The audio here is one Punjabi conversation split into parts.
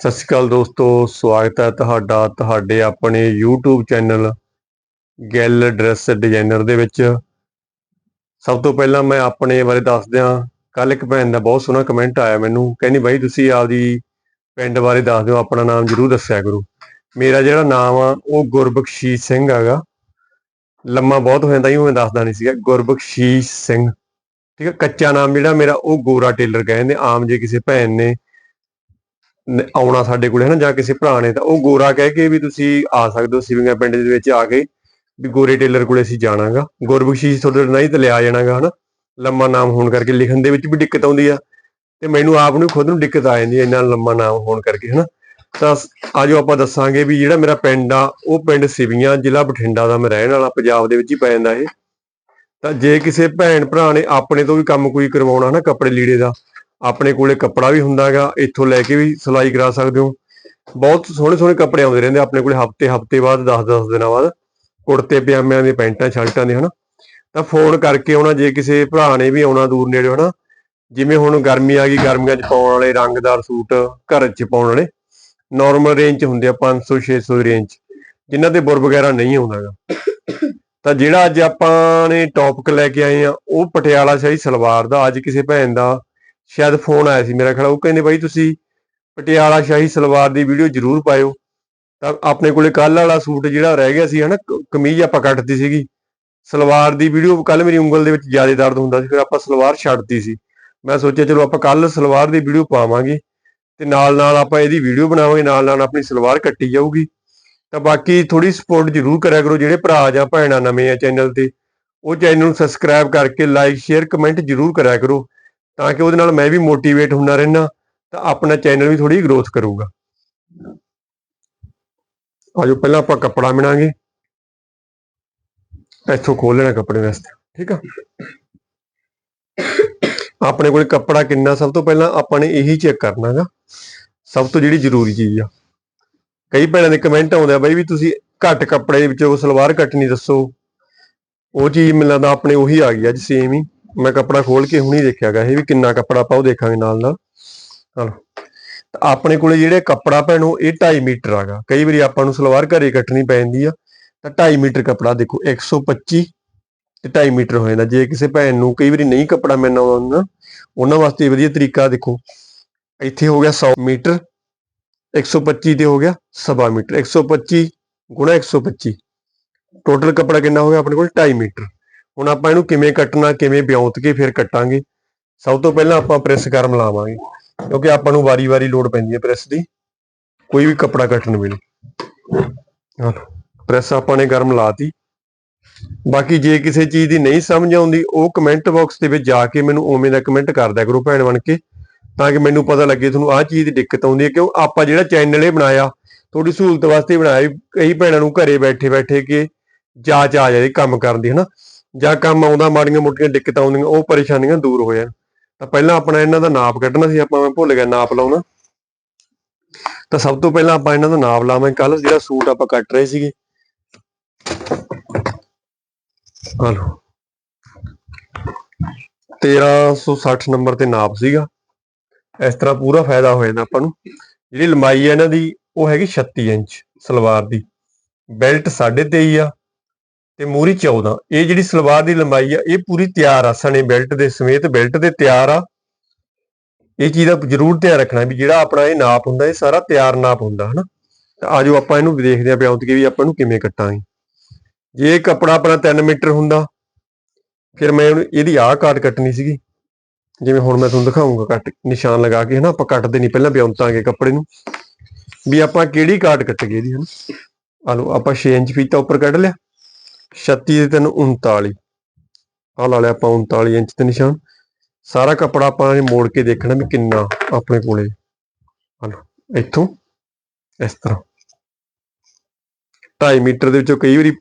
ਸਤਿ ਸ਼੍ਰੀ ਅਕਾਲ ਦੋਸਤੋ, ਸਵਾਗਤ ਹੈ ਤੁਹਾਡਾ ਤੁਹਾਡੇ ਆਪਣੇ YouTube channel Gill dress designer ਦੇ ਵਿੱਚ। ਸਭ ਤੋਂ ਪਹਿਲਾਂ ਮੈਂ ਆਪਣੇ ਬਾਰੇ ਦੱਸ ਦਿਆਂ ਕੱਲ ਇੱਕ ਭੈਣ ਦਾ ਬਹੁਤ ਸੋਹਣਾ ਕਮੈਂਟ ਆਇਆ ਮੈਨੂੰ। ਕਹਿੰਦੀ, ਬਾਈ, ਤੁਸੀਂ ਆਪਦੀ ਪਿੰਡ ਬਾਰੇ ਦੱਸ ਦਿਓ, ਆਪਣਾ ਨਾਮ ਜਰੂਰ ਦੱਸਿਆ ਕਰੋ। ਮੇਰਾ ਜਿਹੜਾ ਨਾਮ ਆ, ਉਹ ਗੁਰਬਖਸ਼ੀਸ਼ ਸਿੰਘ ਹੈਗਾ। ਲੰਮਾ ਬਹੁਤ ਹੋ ਜਾਂਦਾ ਹੀ ਮੈਂ ਦੱਸਦਾ ਨਹੀਂ ਸੀਗਾ। ਗੁਰਬਖਸ਼ੀਸ਼ ਸਿੰਘ। ਠੀਕ ਹੈ ਕੱਚਾ ਨਾਮ ਜਿਹੜਾ ਮੇਰਾ, ਉਹ ਗੋਰਾ ਟੇਲਰ ਕਹਿੰਦੇ, ਆਮ ਜੇ ਕਿਸੇ ਭੈਣ ਨੇ ਆਉਣਾ ਸਾਡੇ ਕੋਲੇ ਹਨਾ ਜਾਂ ਕਿਸੇ ਭਰਾ ਨੇ ਤਾਂ ਉਹ ਗੋਰਾ ਕਹਿ ਕੇ ਵੀ ਤੁਸੀਂ ਆ ਸਕਦੇ ਹੋ ਸਿਵਿੰਗਾ ਪਿੰਡ ਦੇ ਵਿੱਚ ਆ ਕੇ ਵੀ ਗੋਰੇ ਟੇਲਰ ਕੋਲੇ ਅਸੀਂ ਜਾਣਾਗਾ। ਗੁਰਬਖਸ਼ੀਸ਼ ਤੁਹਾਡੇ ਨਹੀਂ ਤੇ ਲਿਆ ਜਾਣਾਗਾ ਹਨਾ। ਲੰਮਾ ਨਾਮ ਹੋਣ ਕਰਕੇ ਲਿਖਣ ਦੇ ਵਿੱਚ ਵੀ ਦਿੱਕਤ ਆਉਂਦੀ ਆ। ਤੇ ਮੈਨੂੰ ਆਪ ਨੂੰ ਖੁਦ ਨੂੰ ਦਿੱਕਤ ਆ ਜਾਂਦੀ ਹੈ ਇੰਨਾ ਲੰਮਾ ਨਾਮ ਹੋਣ ਕਰਕੇ ਹਨਾ। ਤਾਂ ਆਜੋ ਆਪਾਂ ਦੱਸਾਂਗੇ ਵੀ ਜਿਹੜਾ ਮੇਰਾ ਪਿੰਡ ਆ, ਉਹ ਪਿੰਡ ਸਿਵੀਆਂ, ਜ਼ਿਲ੍ਹਾ ਬਠਿੰਡਾ ਦਾ ਮੈਂ ਰਹਿਣ ਵਾਲਾ, ਪੰਜਾਬ ਦੇ ਵਿੱਚ ਹੀ ਪੈ ਜਾਂਦਾ ਇਹ। ਤਾਂ ਜੇ ਕਿਸੇ ਭੈਣ ਭਰਾ ਨੇ ਆਪਣੇ ਤੋਂ ਵੀ ਕੰਮ ਕੋਈ ਕਰਵਾਉਣਾ ਨਾ ਕੱਪੜੇ ਲੀੜੇ ਦਾ ਆਪਣੇ ਕੋਲੇ ਕੱਪੜਾ ਵੀ ਹੁੰਦਾਗਾ ਇੱਥੋਂ ਲੈ ਕੇ ਵੀ ਸਿਲਾਈ ਕਰਾ ਸਕਦੇ ਹੋ। ਬਹੁਤ ਸੋਹਣੇ ਸੋਹਣੇ ਕੱਪੜੇ ਆਉਂਦੇ ਰਹਿੰਦੇ ਆਪਣੇ ਕੋਲੇ, ਹਫ਼ਤੇ ਹਫ਼ਤੇ ਬਾਅਦ 10-10 ਦਿਨਾਂ ਬਾਅਦ। ਕੁੜਤੇ, ਪਜਾਮਿਆਂ ਦੇ, ਪੈਂਟਾਂ, ਸ਼ਰਟਾਂ ਦੇ, ਹਨਾ। ਤਾਂ ਫੋਨ ਕਰਕੇ ਆਉਣਾ, ਜੇ ਕਿਸੇ ਭਰਾ ਨੇ ਵੀ ਆਉਣਾ ਦੂਰ ਨੇੜੇ, ਹਨਾ। ਜਿਵੇਂ ਹੁਣ ਗਰਮੀ ਆ ਗਈ, ਗਰਮੀਆਂ 'ਚ ਪਾਉਣ ਵਾਲੇ ਰੰਗਦਾਰ ਸੂਟ ਘਰ 'ਚ ਪਾਉਣ ਵਾਲੇ ਨਾਰਮਲ ਰੇਂਜ 'ਚ ਹੁੰਦੇ ਆ 500 600 ਦੀ ਰੇਂਜ 'ਚ। ਜਿਨ੍ਹਾਂ ਤੇ ਬੁਰ ਵਗੈਰਾ ਨਹੀਂ ਆਉਂਦਾਗਾ ਤਾਂ ਜਿਹੜਾ ਅੱਜ ਆਪਾਂ ਨੇ ਟੌਪਿਕ ਲੈ ਕੇ ਆਏ ਆ, ਉਹ ਪਟਿਆਲਾ ਸ਼ਾਹੀ ਸਲਵਾਰ ਦਾ, ਅੱਜ ਕਿਸੇ ਭੈਣ ਦਾ ਸ਼ਾਇਦ ਫੋਨ ਆਇਆ ਸੀ ਮੇਰਾ ਖਿਆਲ, ਉਹ ਕਹਿੰਦੇ ਬਾਈ ਤੁਸੀਂ ਪਟਿਆਲਾ ਸ਼ਾਹੀ ਸਲਵਾਰ ਦੀ ਵੀਡੀਓ ਜ਼ਰੂਰ ਪਾਇਓ। ਤਾਂ ਆਪਣੇ ਕੋਲੇ ਕੱਲ ਵਾਲਾ ਸੂਟ ਜਿਹੜਾ ਰਹਿ ਗਿਆ ਸੀ ਹਨਾ ਕਮੀਜ਼ ਆਪਾਂ ਕੱਟਤੀ ਸੀਗੀ। ਸਲਵਾਰ ਦੀ ਵੀਡੀਓ ਕੱਲ ਮੇਰੀ ਉਂਗਲ ਦੇ ਵਿੱਚ ਜ਼ਿਆਦਾ ਦਰਦ ਹੁੰਦਾ ਸੀ, ਫਿਰ ਆਪਾਂ ਸਲਵਾਰ ਛੱਡਤੀ ਸੀ। ਮੈਂ ਸੋਚਿਆ ਚਲੋ ਆਪਾਂ ਕੱਲ ਸਲਵਾਰ ਦੀ ਵੀਡੀਓ ਪਾਵਾਂਗੇ ਤੇ ਨਾਲ ਨਾਲ ਆਪਾਂ ਇਹਦੀ ਵੀਡੀਓ ਬਣਾਵਾਂਗੇ ਨਾਲ ਨਾਲ ਆਪਣੀ ਸਲਵਾਰ ਕੱਟੀ ਜਾਊਗੀ। ਤਾਂ ਬਾਕੀ ਥੋੜੀ ਸਪੋਰਟ ਜ਼ਰੂਰ ਕਰਿਆ ਕਰੋ, ਜਿਹੜੇ ਭਰਾ ਜਾਂ ਭੈਣਾਂ ਨਵੇਂ ਆ ਚੈਨਲ ਤੇ, ਉਹ ਚੈਨਲ ਨੂੰ ਸਬਸਕ੍ਰਾਈਬ ਕਰਕੇ ਲਾਈਕ ਸ਼ੇਅਰ ਕਮੈਂਟ ਜ਼ਰੂਰ ਕਰਿਆ ਕਰੋ। ਤਾਂ ਕਿ ਉਹਦੇ ਨਾਲ ਮੈਂ ਵੀ ਮੋਟੀਵੇਟ ਹੁੰਦਾ ਰਹਿਣਾ ਤਾਂ ਆਪਣਾ ਚੈਨਲ ਵੀ ਥੋੜੀ ਗਰੋਥ ਕਰੂਗਾ। ਆਜੋ ਪਹਿਲਾਂ ਆਪਾਂ ਕੱਪੜਾ ਮਿਣਾਂਗੇ। ਇੱਥੋਂ ਖੋਲ ਲੈਣਾ ਕੱਪੜੇ ਵਾਸਤੇ, ਠੀਕ ਆ? ਆਪਣੇ ਕੋਲ ਕੱਪੜਾ ਕਿੰਨਾ, ਸਭ ਤੋਂ ਪਹਿਲਾਂ ਆਪਾਂ ਨੇ ਇਹੀ ਚੈੱਕ ਕਰਨਾਗਾ। ਸਭ ਤੋਂ ਜਿਹੜੀ ਜ਼ਰੂਰੀ ਚੀਜ਼ ਆ। ਕਈ ਭੈਣਾਂ ਦੇ ਕਮੈਂਟ ਆਉਂਦੇ ਆ, ਬਾਈ ਵੀ ਤੁਸੀਂ ਘੱਟ ਕੱਪੜੇ ਵਿੱਚੋਂ ਸਲਵਾਰ ਕੱਟਣੀ ਦੱਸੋ। ਉਹ ਚੀਜ਼ ਮੈਨੂੰ ਲੱਗਦਾ ਆਪਣੇ ਉਹੀ ਆ ਗਈ, ਅੱਜ ਸੇਮ ਹੀ। ਮੈਂ ਕੱਪੜਾ ਖੋਲ ਕੇ ਹੁਣੀ ਦੇਖਿਆਗਾ ਇਹ ਵੀ ਕਿੰਨਾ ਕੱਪੜਾ ਆਪਾਂ ਦੇਖਾਂਗੇ ਨਾਲ ਨਾਲ। ਚਲੋ ਆਪਣੇ ਕੋਲੇ ਜਿਹੜੇ ਕੱਪੜਾ ਭੈਣੋ, ਇਹ 2.5 ਮੀਟਰ ਆਗਾ ਕਈ ਵਾਰੀ ਆਪਾਂ ਨੂੰ ਸਲਵਾਰ ਘਰੇ ਕੱਟਣੀ ਪੈ ਜਾਂਦੀ ਆ। ਤਾਂ 2.5 ਮੀਟਰ ਕੱਪੜਾ ਦੇਖੋ 125 ਤੇ 2.5 ਮੀਟਰ ਹੋ ਜਾਂਦਾ। ਜੇ ਕਿਸੇ ਭੈਣ ਨੂੰ ਕਈ ਵਾਰੀ ਨਹੀਂ ਕੱਪੜਾ ਮਿਲਣਾ ਆਉਂਦਾ ਉਹਨਾਂ ਵਾਸਤੇ ਵਧੀਆ ਤਰੀਕਾ ਦੇਖੋ। ਇੱਥੇ ਹੋ ਗਿਆ 100 ਮੀਟਰ 125 ਤੇ ਹੋ ਗਿਆ ਸਵਾ ਮੀਟਰ। 125 ਗੁਣਾ 125 ਟੋਟਲ ਕੱਪੜਾ ਕਿੰਨਾ ਹੋ ਗਿਆ ਆਪਣੇ ਕੋਲ? 2.5 ਮੀਟਰ। ਹੁਣ ਆਪਾਂ ਇਹਨੂੰ ਕਿਵੇਂ ਕੱਟਣਾ, ਕਿਵੇਂ ਵਿਉਂਤ ਕੇ ਫਿਰ ਕੱਟਾਂਗੇ। ਸਭ ਤੋਂ ਪਹਿਲਾਂ ਆਪਾਂ ਪ੍ਰੈਸ ਗਰਮ ਲਾਵਾਂਗੇ, ਕਿਉਂਕਿ ਆਪਾਂ ਨੂੰ ਵਾਰੀ-ਵਾਰੀ ਲੋਡ ਪੈਂਦੀ ਹੈ ਪ੍ਰੈਸ ਦੀ। ਕੋਈ ਵੀ ਕੱਪੜਾ ਕੱਟਣ ਵੇਲੇ। ਪ੍ਰੈਸ ਆਪਾਂ ਨੇ ਗਰਮ ਲਾਤੀ। ਬਾਕੀ ਜੇ ਕਿਸੇ ਚੀਜ਼ ਦੀ ਨਹੀਂ ਸਮਝ ਆਉਂਦੀ, ਉਹ ਕਮੈਂਟ ਬਾਕਸ ਦੇ ਵਿੱਚ ਜਾ ਕੇ ਮੈਨੂੰ ਉਵੇਂ ਦਾ ਕਮੈਂਟ ਕਰ ਦਿਆ ਕਰੋ ਭੈਣ ਬਣ ਕੇ, ਤਾਂ ਕਿ ਮੈਨੂੰ ਪਤਾ ਲੱਗੇ ਤੁਹਾਨੂੰ ਆਹ ਚੀਜ਼ ਦੀ ਦਿੱਕਤ ਆਉਂਦੀ ਹੈ। ਕਿਉਂ? ਆਪਾਂ ਜਿਹੜਾ ਚੈਨਲ ਇਹ ਬਣਾਇਆ, ਤੁਹਾਡੀ ਸਹੂਲਤ ਵਾਸਤੇ ਬਣਾਇਆ, ਕਈ ਭੈਣਾਂ ਨੂੰ ਘਰੇ ਬੈਠੇ ਬੈਠੇ ਕੇ ਜਾਚ ਆ ਜਾਏ ਕੰਮ ਕਰਨ ਦੀ, ਹਨਾ? ਜਾਂ ਕੰਮ ਆਉਂਦਾ, ਮਾੜੀਆਂ ਮੋਟੀਆਂ ਦਿੱਕਤਾਂ ਆਉਂਦੀਆਂ, ਉਹ ਪਰੇਸ਼ਾਨੀਆਂ ਦੂਰ ਹੋ ਜਾਣ। ਤਾਂ ਪਹਿਲਾਂ ਆਪਣਾ ਇਹਨਾਂ ਦਾ ਨਾਪ ਕੱਢਣਾ ਸੀ, ਆਪਾਂ ਮੈਂ ਭੁੱਲ ਗਿਆ ਨਾਪ ਲਾਉਣਾ। ਤਾਂ ਸਭ ਤੋਂ ਪਹਿਲਾਂ ਆਪਾਂ ਇਹਨਾਂ ਦਾ ਨਾਪ ਲਾਵਾਂਗੇ। ਕੱਲ ਜਿਹੜਾ ਸੂਟ ਆਪਾਂ ਕੱਟ ਰਹੇ ਸੀਗੇ। ਹਲੋ। 1360 ਨੰਬਰ ਤੇ ਨਾਪ ਸੀਗਾ। ਇਸ ਤਰ੍ਹਾਂ ਪੂਰਾ ਫਾਇਦਾ ਹੋ ਜਾਂਦਾ ਆਪਾਂ ਨੂੰ। ਜਿਹੜੀ ਲੰਬਾਈ ਹੈ ਇਹਨਾਂ ਦੀ, ਉਹ ਹੈਗੀ 36 ਇੰਚ ਸਲਵਾਰ ਦੀ। ਬੈਲਟ 23.5 ਆ। ਤੇ ਮੂਰੀ 14 ਇਹ ਜਿਹੜੀ ਸਲਵਾਰ ਦੀ ਲੰਬਾਈ ਆ, ਇਹ ਪੂਰੀ ਤਿਆਰ ਆ, ਸਣੇ ਬੈਲਟ ਦੇ ਸਮੇਤ ਬੈਲਟ ਦੇ ਤਿਆਰ ਆ। ਇਹ ਚੀਜ਼ ਦਾ ਜ਼ਰੂਰ ਧਿਆਨ ਰੱਖਣਾ ਵੀ ਜਿਹੜਾ ਆਪਣਾ ਇਹ ਨਾਪ ਹੁੰਦਾ, ਇਹ ਸਾਰਾ ਤਿਆਰ ਨਾਪ ਹੁੰਦਾ, ਹਨਾ। ਤਾਂ ਆਜੋ ਆਪਾਂ ਇਹਨੂੰ ਦੇਖਦੇ ਆਂ ਬਿਆੰਤ ਕੇ ਵੀ ਆਪਾਂ ਇਹਨੂੰ ਕਿਵੇਂ ਕੱਟਾਂਗੇ। ਜੇ ਇਹ ਕੱਪੜਾ ਆਪਣਾ 3 ਮੀਟਰ ਹੁੰਦਾ, ਫਿਰ ਮੈਂ ਇਹਦੀ ਆਹ ਕਾਟ ਕੱਟਣੀ ਸੀਗੀ। ਜਿਵੇਂ ਹੁਣ ਮੈਂ ਤੁਹਾਨੂੰ ਦਿਖਾਉਂਗਾ ਕੱਟ, ਨਿਸ਼ਾਨ ਲਗਾ ਕੇ, ਹਨਾ। ਆਪਾਂ ਕੱਟਦੇ ਨਹੀਂ, ਪਹਿਲਾਂ ਬਿਆੰਤਾਂਗੇ ਕੱਪੜੇ ਨੂੰ। ਵੀ ਆਪਾਂ ਕਿਹੜੀ ਕਾਟ ਕੱਟ ਗਏ ਇਹਦੀ, ਹਨਾ। ਆ ਲਓ, ਆਪਾਂ 6 ਇੰਚ ਫੀਤਾ ਉੱਪਰ ਕੱਢ ਲਿਆ। 36 ਦੇ ਤਿੰਨ 39 ਆ ਲਾ ਲਿਆ ਆਪਾਂ 39 ਇੰਚ ਤੇ ਨਿਸ਼ਾਨ। ਸਾਰਾ ਕੱਪੜਾ ਆਪਾਂ ਨੇ ਮੋੜ ਕੇ ਦੇਖਣਾ ਵੀ ਕਿੰਨਾ ਆਪਣੇ ਕੋਲੇ। ਆ ਇੱਥੋਂ, ਇਸ ਤਰ੍ਹਾਂ। 2.5 ਮੀਟਰ ਦੇ ਵਿੱਚੋਂ ਕਈ ਵਾਰੀ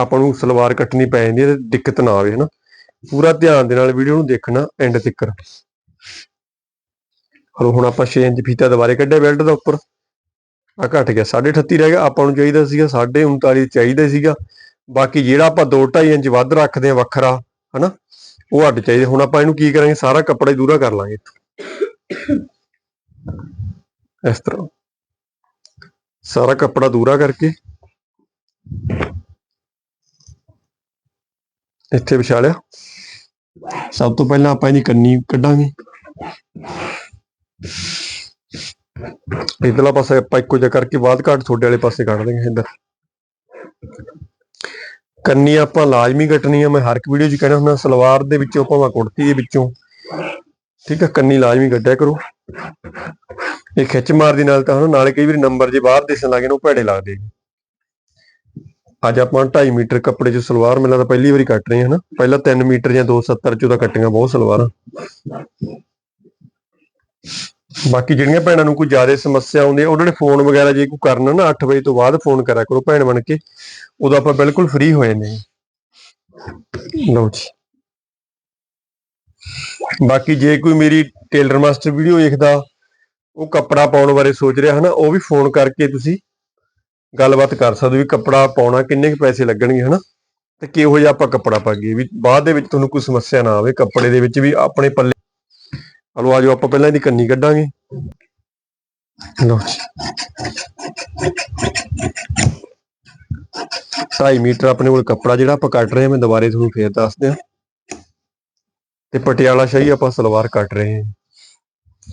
ਆਪਾਂ ਨੂੰ ਸਲਵਾਰ ਕੱਟਣੀ ਪੈ ਜਾਂਦੀ ਹੈ ਦਿੱਕਤ ਨਾ ਆਵੇ, ਹਨਾ? ਪੂਰਾ ਧਿਆਨ ਦੇ ਨਾਲ ਵੀਡੀਓ ਨੂੰ ਦੇਖਣਾ ਐਂਡ ਤੱਕ। ਹਲੋ ਹੁਣ ਆਪਾਂ 6 ਇੰਚ ਫੀਤਾ ਦੁਬਾਰੇ ਕੱਢਿਆ ਬੈਲਟ ਦਾ ਉੱਪਰ। ਆ ਘਟ ਗਿਆ 38.5 ਰਹਿ ਗਿਆ, ਆਪਾਂ ਨੂੰ ਚਾਹੀਦਾ ਸੀਗਾ 39.5 ਚਾਹੀਦਾ ਸੀਗਾ। ਬਾਕੀ ਜਿਹੜਾ ਆਪਾਂ 2.5 ਇੰਚ ਵੱਧ ਰੱਖਦੇ ਆ ਵੱਖਰਾ, ਹਨਾ, ਉਹ ਅੱਡ ਚਾਹੀਦੇ। ਹੁਣ ਆਪਾਂ ਇਹਨੂੰ ਕੀ ਕਰਾਂਗੇ, ਸਾਰਾ ਕੱਪੜਾ ਹੀ ਦੂਰਾ ਕਰ ਲਾਂਗੇ ਇਸ ਤਰ੍ਹਾਂ। ਸਾਰਾ ਕੱਪੜਾ ਦੂਰਾ ਕਰਕੇ। ਇੱਥੇ ਵਿਛਾ ਲਿਆ। ਸਭ ਤੋਂ ਪਹਿਲਾਂ ਆਪਾਂ ਇਹਦੀ ਕੰਨੀ ਕੱਢਾਂਗੇ। ਇਧਰਲਾ ਪਾਸੇ ਆਪਾਂ ਇੱਕੋ ਜਿਹਾ ਕਰਕੇ ਬਾਅਦ ਘਾਟ ਤੁਹਾਡੇ ਵਾਲੇ ਪਾਸੇ ਕੱਢ ਦੇਂਗੇ ਇੱਧਰ। ਕੰਨੀ ਆਪਾਂ ਲਾਜ਼ਮੀ ਕੱਟਣੀ ਆ। ਮੈਂ ਹਰ ਇੱਕ ਵੀਡੀਓ 'ਚ ਕਹਿਣਾ ਹੁੰਦਾ, ਸਲਵਾਰ ਦੇ ਵਿੱਚੋਂ ਭਾਵੇਂ ਕੁੜਤੀ ਦੇ ਵਿੱਚੋਂ। ਠੀਕ ਆ, ਕੰਨੀ ਲਾਜ਼ਮੀ ਕੱਢਿਆ ਕਰੋ। ਇਹ ਖਿੱਚ ਮਾਰਦੀ ਨਾਲ ਤਾਂ ਹਨਾ, ਨਾਲੇ ਕਈ ਵਾਰੀ ਨੰਬਰ ਜੇ ਬਾਹਰ ਦਿਸਣ ਲੱਗੇ ਨੇ ਭੈੜੇ ਲੱਗਦੇ ਅੱਜ ਆਪਾਂ 2.5 ਮੀਟਰ ਕੱਪੜੇ 'ਚ ਸਲਵਾਰ ਮਿਲਾਂ ਤਾਂ ਪਹਿਲੀ ਵਾਰੀ ਕੱਟ ਰਹੇ ਹਾਂ ਹਨਾ। ਪਹਿਲਾਂ 3 ਮੀਟਰ ਜਾਂ 270 ਚੋਂ ਤਾਂ ਕੱਟੀਆਂ ਬਹੁਤ ਸਲਵਾਰਾਂ। ਬਾਕੀ ਜਿਹੜੀਆਂ ਭੈਣਾਂ ਨੂੰ ਕੋਈ ਜ਼ਿਆਦਾ ਸਮੱਸਿਆ ਆਉਂਦੀ ਹੈ ਉਹਨਾਂ ਨੇ ਫੋਨ ਵਗੈਰਾ ਜੇ ਕੋਈ ਕਰਨਾ ਨਾ 8 ਵਜੇ ਤੋਂ ਬਾਅਦ ਫੋਨ ਕਰਿਆ ਕਰੋ ਭੈਣ ਬਣ ਕੇ। ਉਦੋਂ ਆਪਾਂ ਬਿਲਕੁਲ ਫ੍ਰੀ ਹੋਏ ਨੇ। ਲਓ ਜੀ। ਬਾਕੀ ਜੇ ਕੋਈ ਮੇਰੀ ਟੇਲਰ ਮਾਸਟਰ ਵੀਡੀਓ ਵੇਖਦਾ, ਉਹ ਕੱਪੜਾ ਪਾਉਣ ਬਾਰੇ ਸੋਚ ਰਿਹਾ ਹਨਾ, ਉਹ ਵੀ ਫੋਨ ਕਰਕੇ ਤੁਸੀਂ ਗੱਲਬਾਤ ਕਰ ਸਕਦੇ ਹੋ ਵੀ ਕੱਪੜਾ ਪਾਉਣਾ ਕਿੰਨੇ ਕੁ ਪੈਸੇ ਲੱਗਣਗੇ ਹਨਾ। ਤੇ ਕਿਹੋ ਜਿਹਾ ਆਪਾਂ ਕੱਪੜਾ ਪਾਈਏ ਵੀ ਬਾਅਦ ਦੇ ਵਿੱਚ ਤੁਹਾਨੂੰ ਕੋਈ ਸਮੱਸਿਆ ਨਾ ਆਵੇ, ਕੱਪੜੇ ਦੇ ਵਿੱਚ ਵੀ ਆਪਣੇ ਪੱਲੇ ਹਲੋ ਆਜੋ ਆਪਾਂ ਪਹਿਲਾਂ ਇਹਦੀ ਕੰਨੀ ਕੱਢਾਂਗੇ। ਲਓ ਜੀ। 2.5 ਮੀਟਰ ਆਪਣੇ ਕੋਲ ਕੱਪੜਾ ਜਿਹੜਾ ਆਪਾਂ ਕੱਟ ਰਹੇ ਹਾਂ ਮੈਂ ਦੁਬਾਰੇ ਤੁਹਾਨੂੰ ਫੇਰ ਦੱਸ ਦਿਆਂ। ਤੇ ਪਟਿਆਲਾ ਸ਼ਾਹੀ ਆਪਾਂ ਸਲਵਾਰ ਕੱਟ ਰਹੇ ਹਾਂ।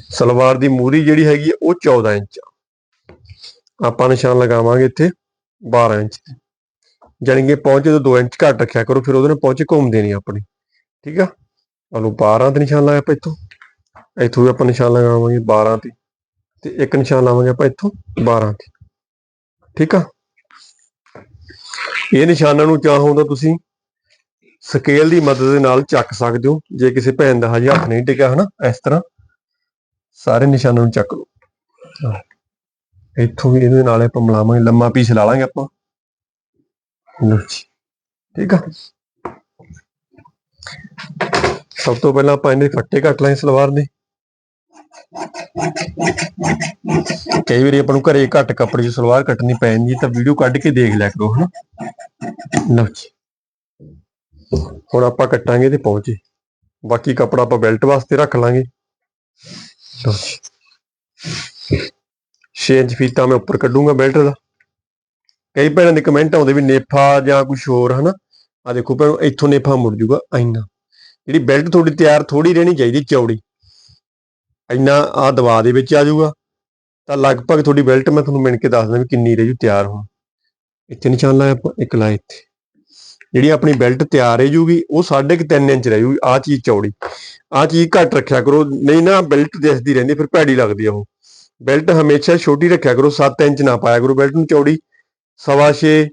ਸਲਵਾਰ ਦੀ ਮੂਰੀ ਜਿਹੜੀ ਹੈਗੀ ਹੈ, ਉਹ 14 ਇੰਚ ਆ। ਆਪਾਂ ਨਿਸ਼ਾਨ ਲਗਾਵਾਂਗੇ ਇੱਥੇ 12 ਇੰਚ ਤੇ। ਜਾਣੀ ਕਿ ਪਹੁੰਚੇ ਤੋਂ 2 ਇੰਚ ਘੱਟ ਰੱਖਿਆ ਕਰੋ ਫਿਰ ਉਹਦੇ ਨਾਲ ਪਹੁੰਚੇ ਘੁੰਮਦੇ ਨਹੀਂ ਆਪਣੀ। ਠੀਕ ਆ? ਹਲੋ 12 ਤੇ ਨਿਸ਼ਾਨ ਲਾਇਆ ਆਪਾਂ ਇੱਥੋਂ। ਇੱਥੋਂ ਵੀ ਆਪਾਂ ਨਿਸ਼ਾਨ ਲਗਾਵਾਂਗੇ 12 ਤੇ। ਤੇ ਇੱਕ ਨਿਸ਼ਾਨ ਲਾਵਾਂਗੇ ਆਪਾਂ ਇੱਥੋਂ 12 ਤੇ। ਠੀਕ ਆ? ਇਹ ਨਿਸ਼ਾਨਾਂ ਨੂੰ ਚਾਹੋ ਤਾਂ ਤੁਸੀਂ ਸਕੇਲ ਦੀ ਮਦਦ ਦੇ ਨਾਲ ਚੱਕ ਸਕਦੇ ਹੋ। ਜੇ ਕਿਸੇ ਭੈਣ ਦਾ ਹਜੇ ਹੱਥ ਨਹੀਂ ਟਿਕਿਆ ਹਨਾ, ਇਸ ਤਰ੍ਹਾਂ ਸਾਰੇ ਨਿਸ਼ਾਨਾਂ ਨੂੰ ਚੱਕ ਲਓ। ਇੱਥੋਂ ਵੀ ਇਹਦੇ ਨਾਲ ਆਪਾਂ ਮਿਲਾਵਾਂਗੇ ਲੰਮਾ ਪੀਸ ਲਾ ਲਾਂਗੇ ਆਪਾਂ। ਲਓ ਜੀ, ਠੀਕ ਆ। ਸਭ ਤੋਂ ਪਹਿਲਾਂ ਆਪਾਂ ਇਹਦੇ ਫੱਟੇ ਕੱਟ ਲਾਂਗੇ ਸਲਵਾਰ ਦੇ। ਕਈ ਵਾਰੀ ਆਪਾਂ ਨੂੰ ਘਰੇ ਘੱਟ ਕੱਪੜੇ 'ਚ ਸਲਵਾਰ ਕੱਟਣੀ ਪੈ ਜਾਂਦੀ ਤਾਂ ਵੀਡੀਓ ਕੱਢ ਕੇ ਦੇਖ ਲਿਆ ਕਰੋ, ਹਨਾ? ਲਓ ਜੀ। ਹੁਣ ਆਪਾਂ ਕੱਟਾਂਗੇ ਤੇ ਪਹੁੰਚੇ। ਬਾਕੀ ਕੱਪੜਾ ਆਪਾਂ ਬੈਲਟ ਵਾਸਤੇ ਰੱਖ ਲਾਂਗੇ। ਲਓ ਜੀ। 6 ਇੰਚ ਫੀਤਾ ਮੈਂ ਉੱਪਰ ਕੱਢੂੰਗਾ ਬੈਲਟ ਦਾ। ਕਈ ਭੈਣਾਂ ਦੇ ਕਮੈਂਟ ਆਉਂਦੇ ਵੀ ਨੇਫਾ ਜਾਂ ਕੁਝ ਹੋਰ, ਹਨਾ? ਆ ਦੇਖੋ ਭੈਣੋ, ਇੱਥੋਂ ਨੇਫਾ ਮੁੜ ਜੂਗਾ ਇੰਨਾ ਜਿਹੜੀ ਬੈਲਟ ਤੁਹਾਡੀ ਤਿਆਰ ਥੋੜੀ ਰਹਿਣੀ ਚਾਹੀਦੀ, ਚੌੜੀ। ਇੰਨਾ ਆ ਦਵਾ ਦੇ ਵਿੱਚ ਆ ਜਾਊਗਾ ਤਾਂ ਲਗਭਗ ਤੁਹਾਡੀ ਬੈਲਟ ਮੈਂ ਤੁਹਾਨੂੰ ਮਿਣ ਕੇ ਦੱਸ ਦਿੰਦਾ ਵੀ ਕਿੰਨੀ ਰਹਿ ਜੂ, ਤਿਆਰ ਹੋਣ। ਇੱਥੇ ਨਿਸ਼ਾਨ ਲਾਇਆ ਆਪਾਂ, ਇੱਕ ਲਾਇਆ ਇੱਥੇ। ਜਿਹੜੀ ਆਪਣੀ ਬੈਲਟ ਤਿਆਰ ਹੈ ਜੂਗੀ, ਉਹ 3.5 ਇੰਚ ਰਹਿ ਜੂਗੀ ਆ ਚੀਜ਼ ਚੌੜੀ। ਆ ਚੀਜ਼ ਘੱਟ ਰੱਖਿਆ ਕਰੋ, ਨਹੀਂ ਨਾ ਬੈਲਟ ਦਿਸਦੀ ਰਹਿੰਦੀ, ਫਿਰ ਭੈੜੀ ਲੱਗਦੀ ਆ ਉਹ। ਬੈਲਟ ਹਮੇਸ਼ਾ ਛੋਟੀ ਰੱਖਿਆ ਕਰੋ 7 ਇੰਚ ਨਾ ਪਾਇਆ ਕਰੋ ਬੈਲਟ ਨੂੰ ਚੌੜੀ। ਸਵਾ ਛੇ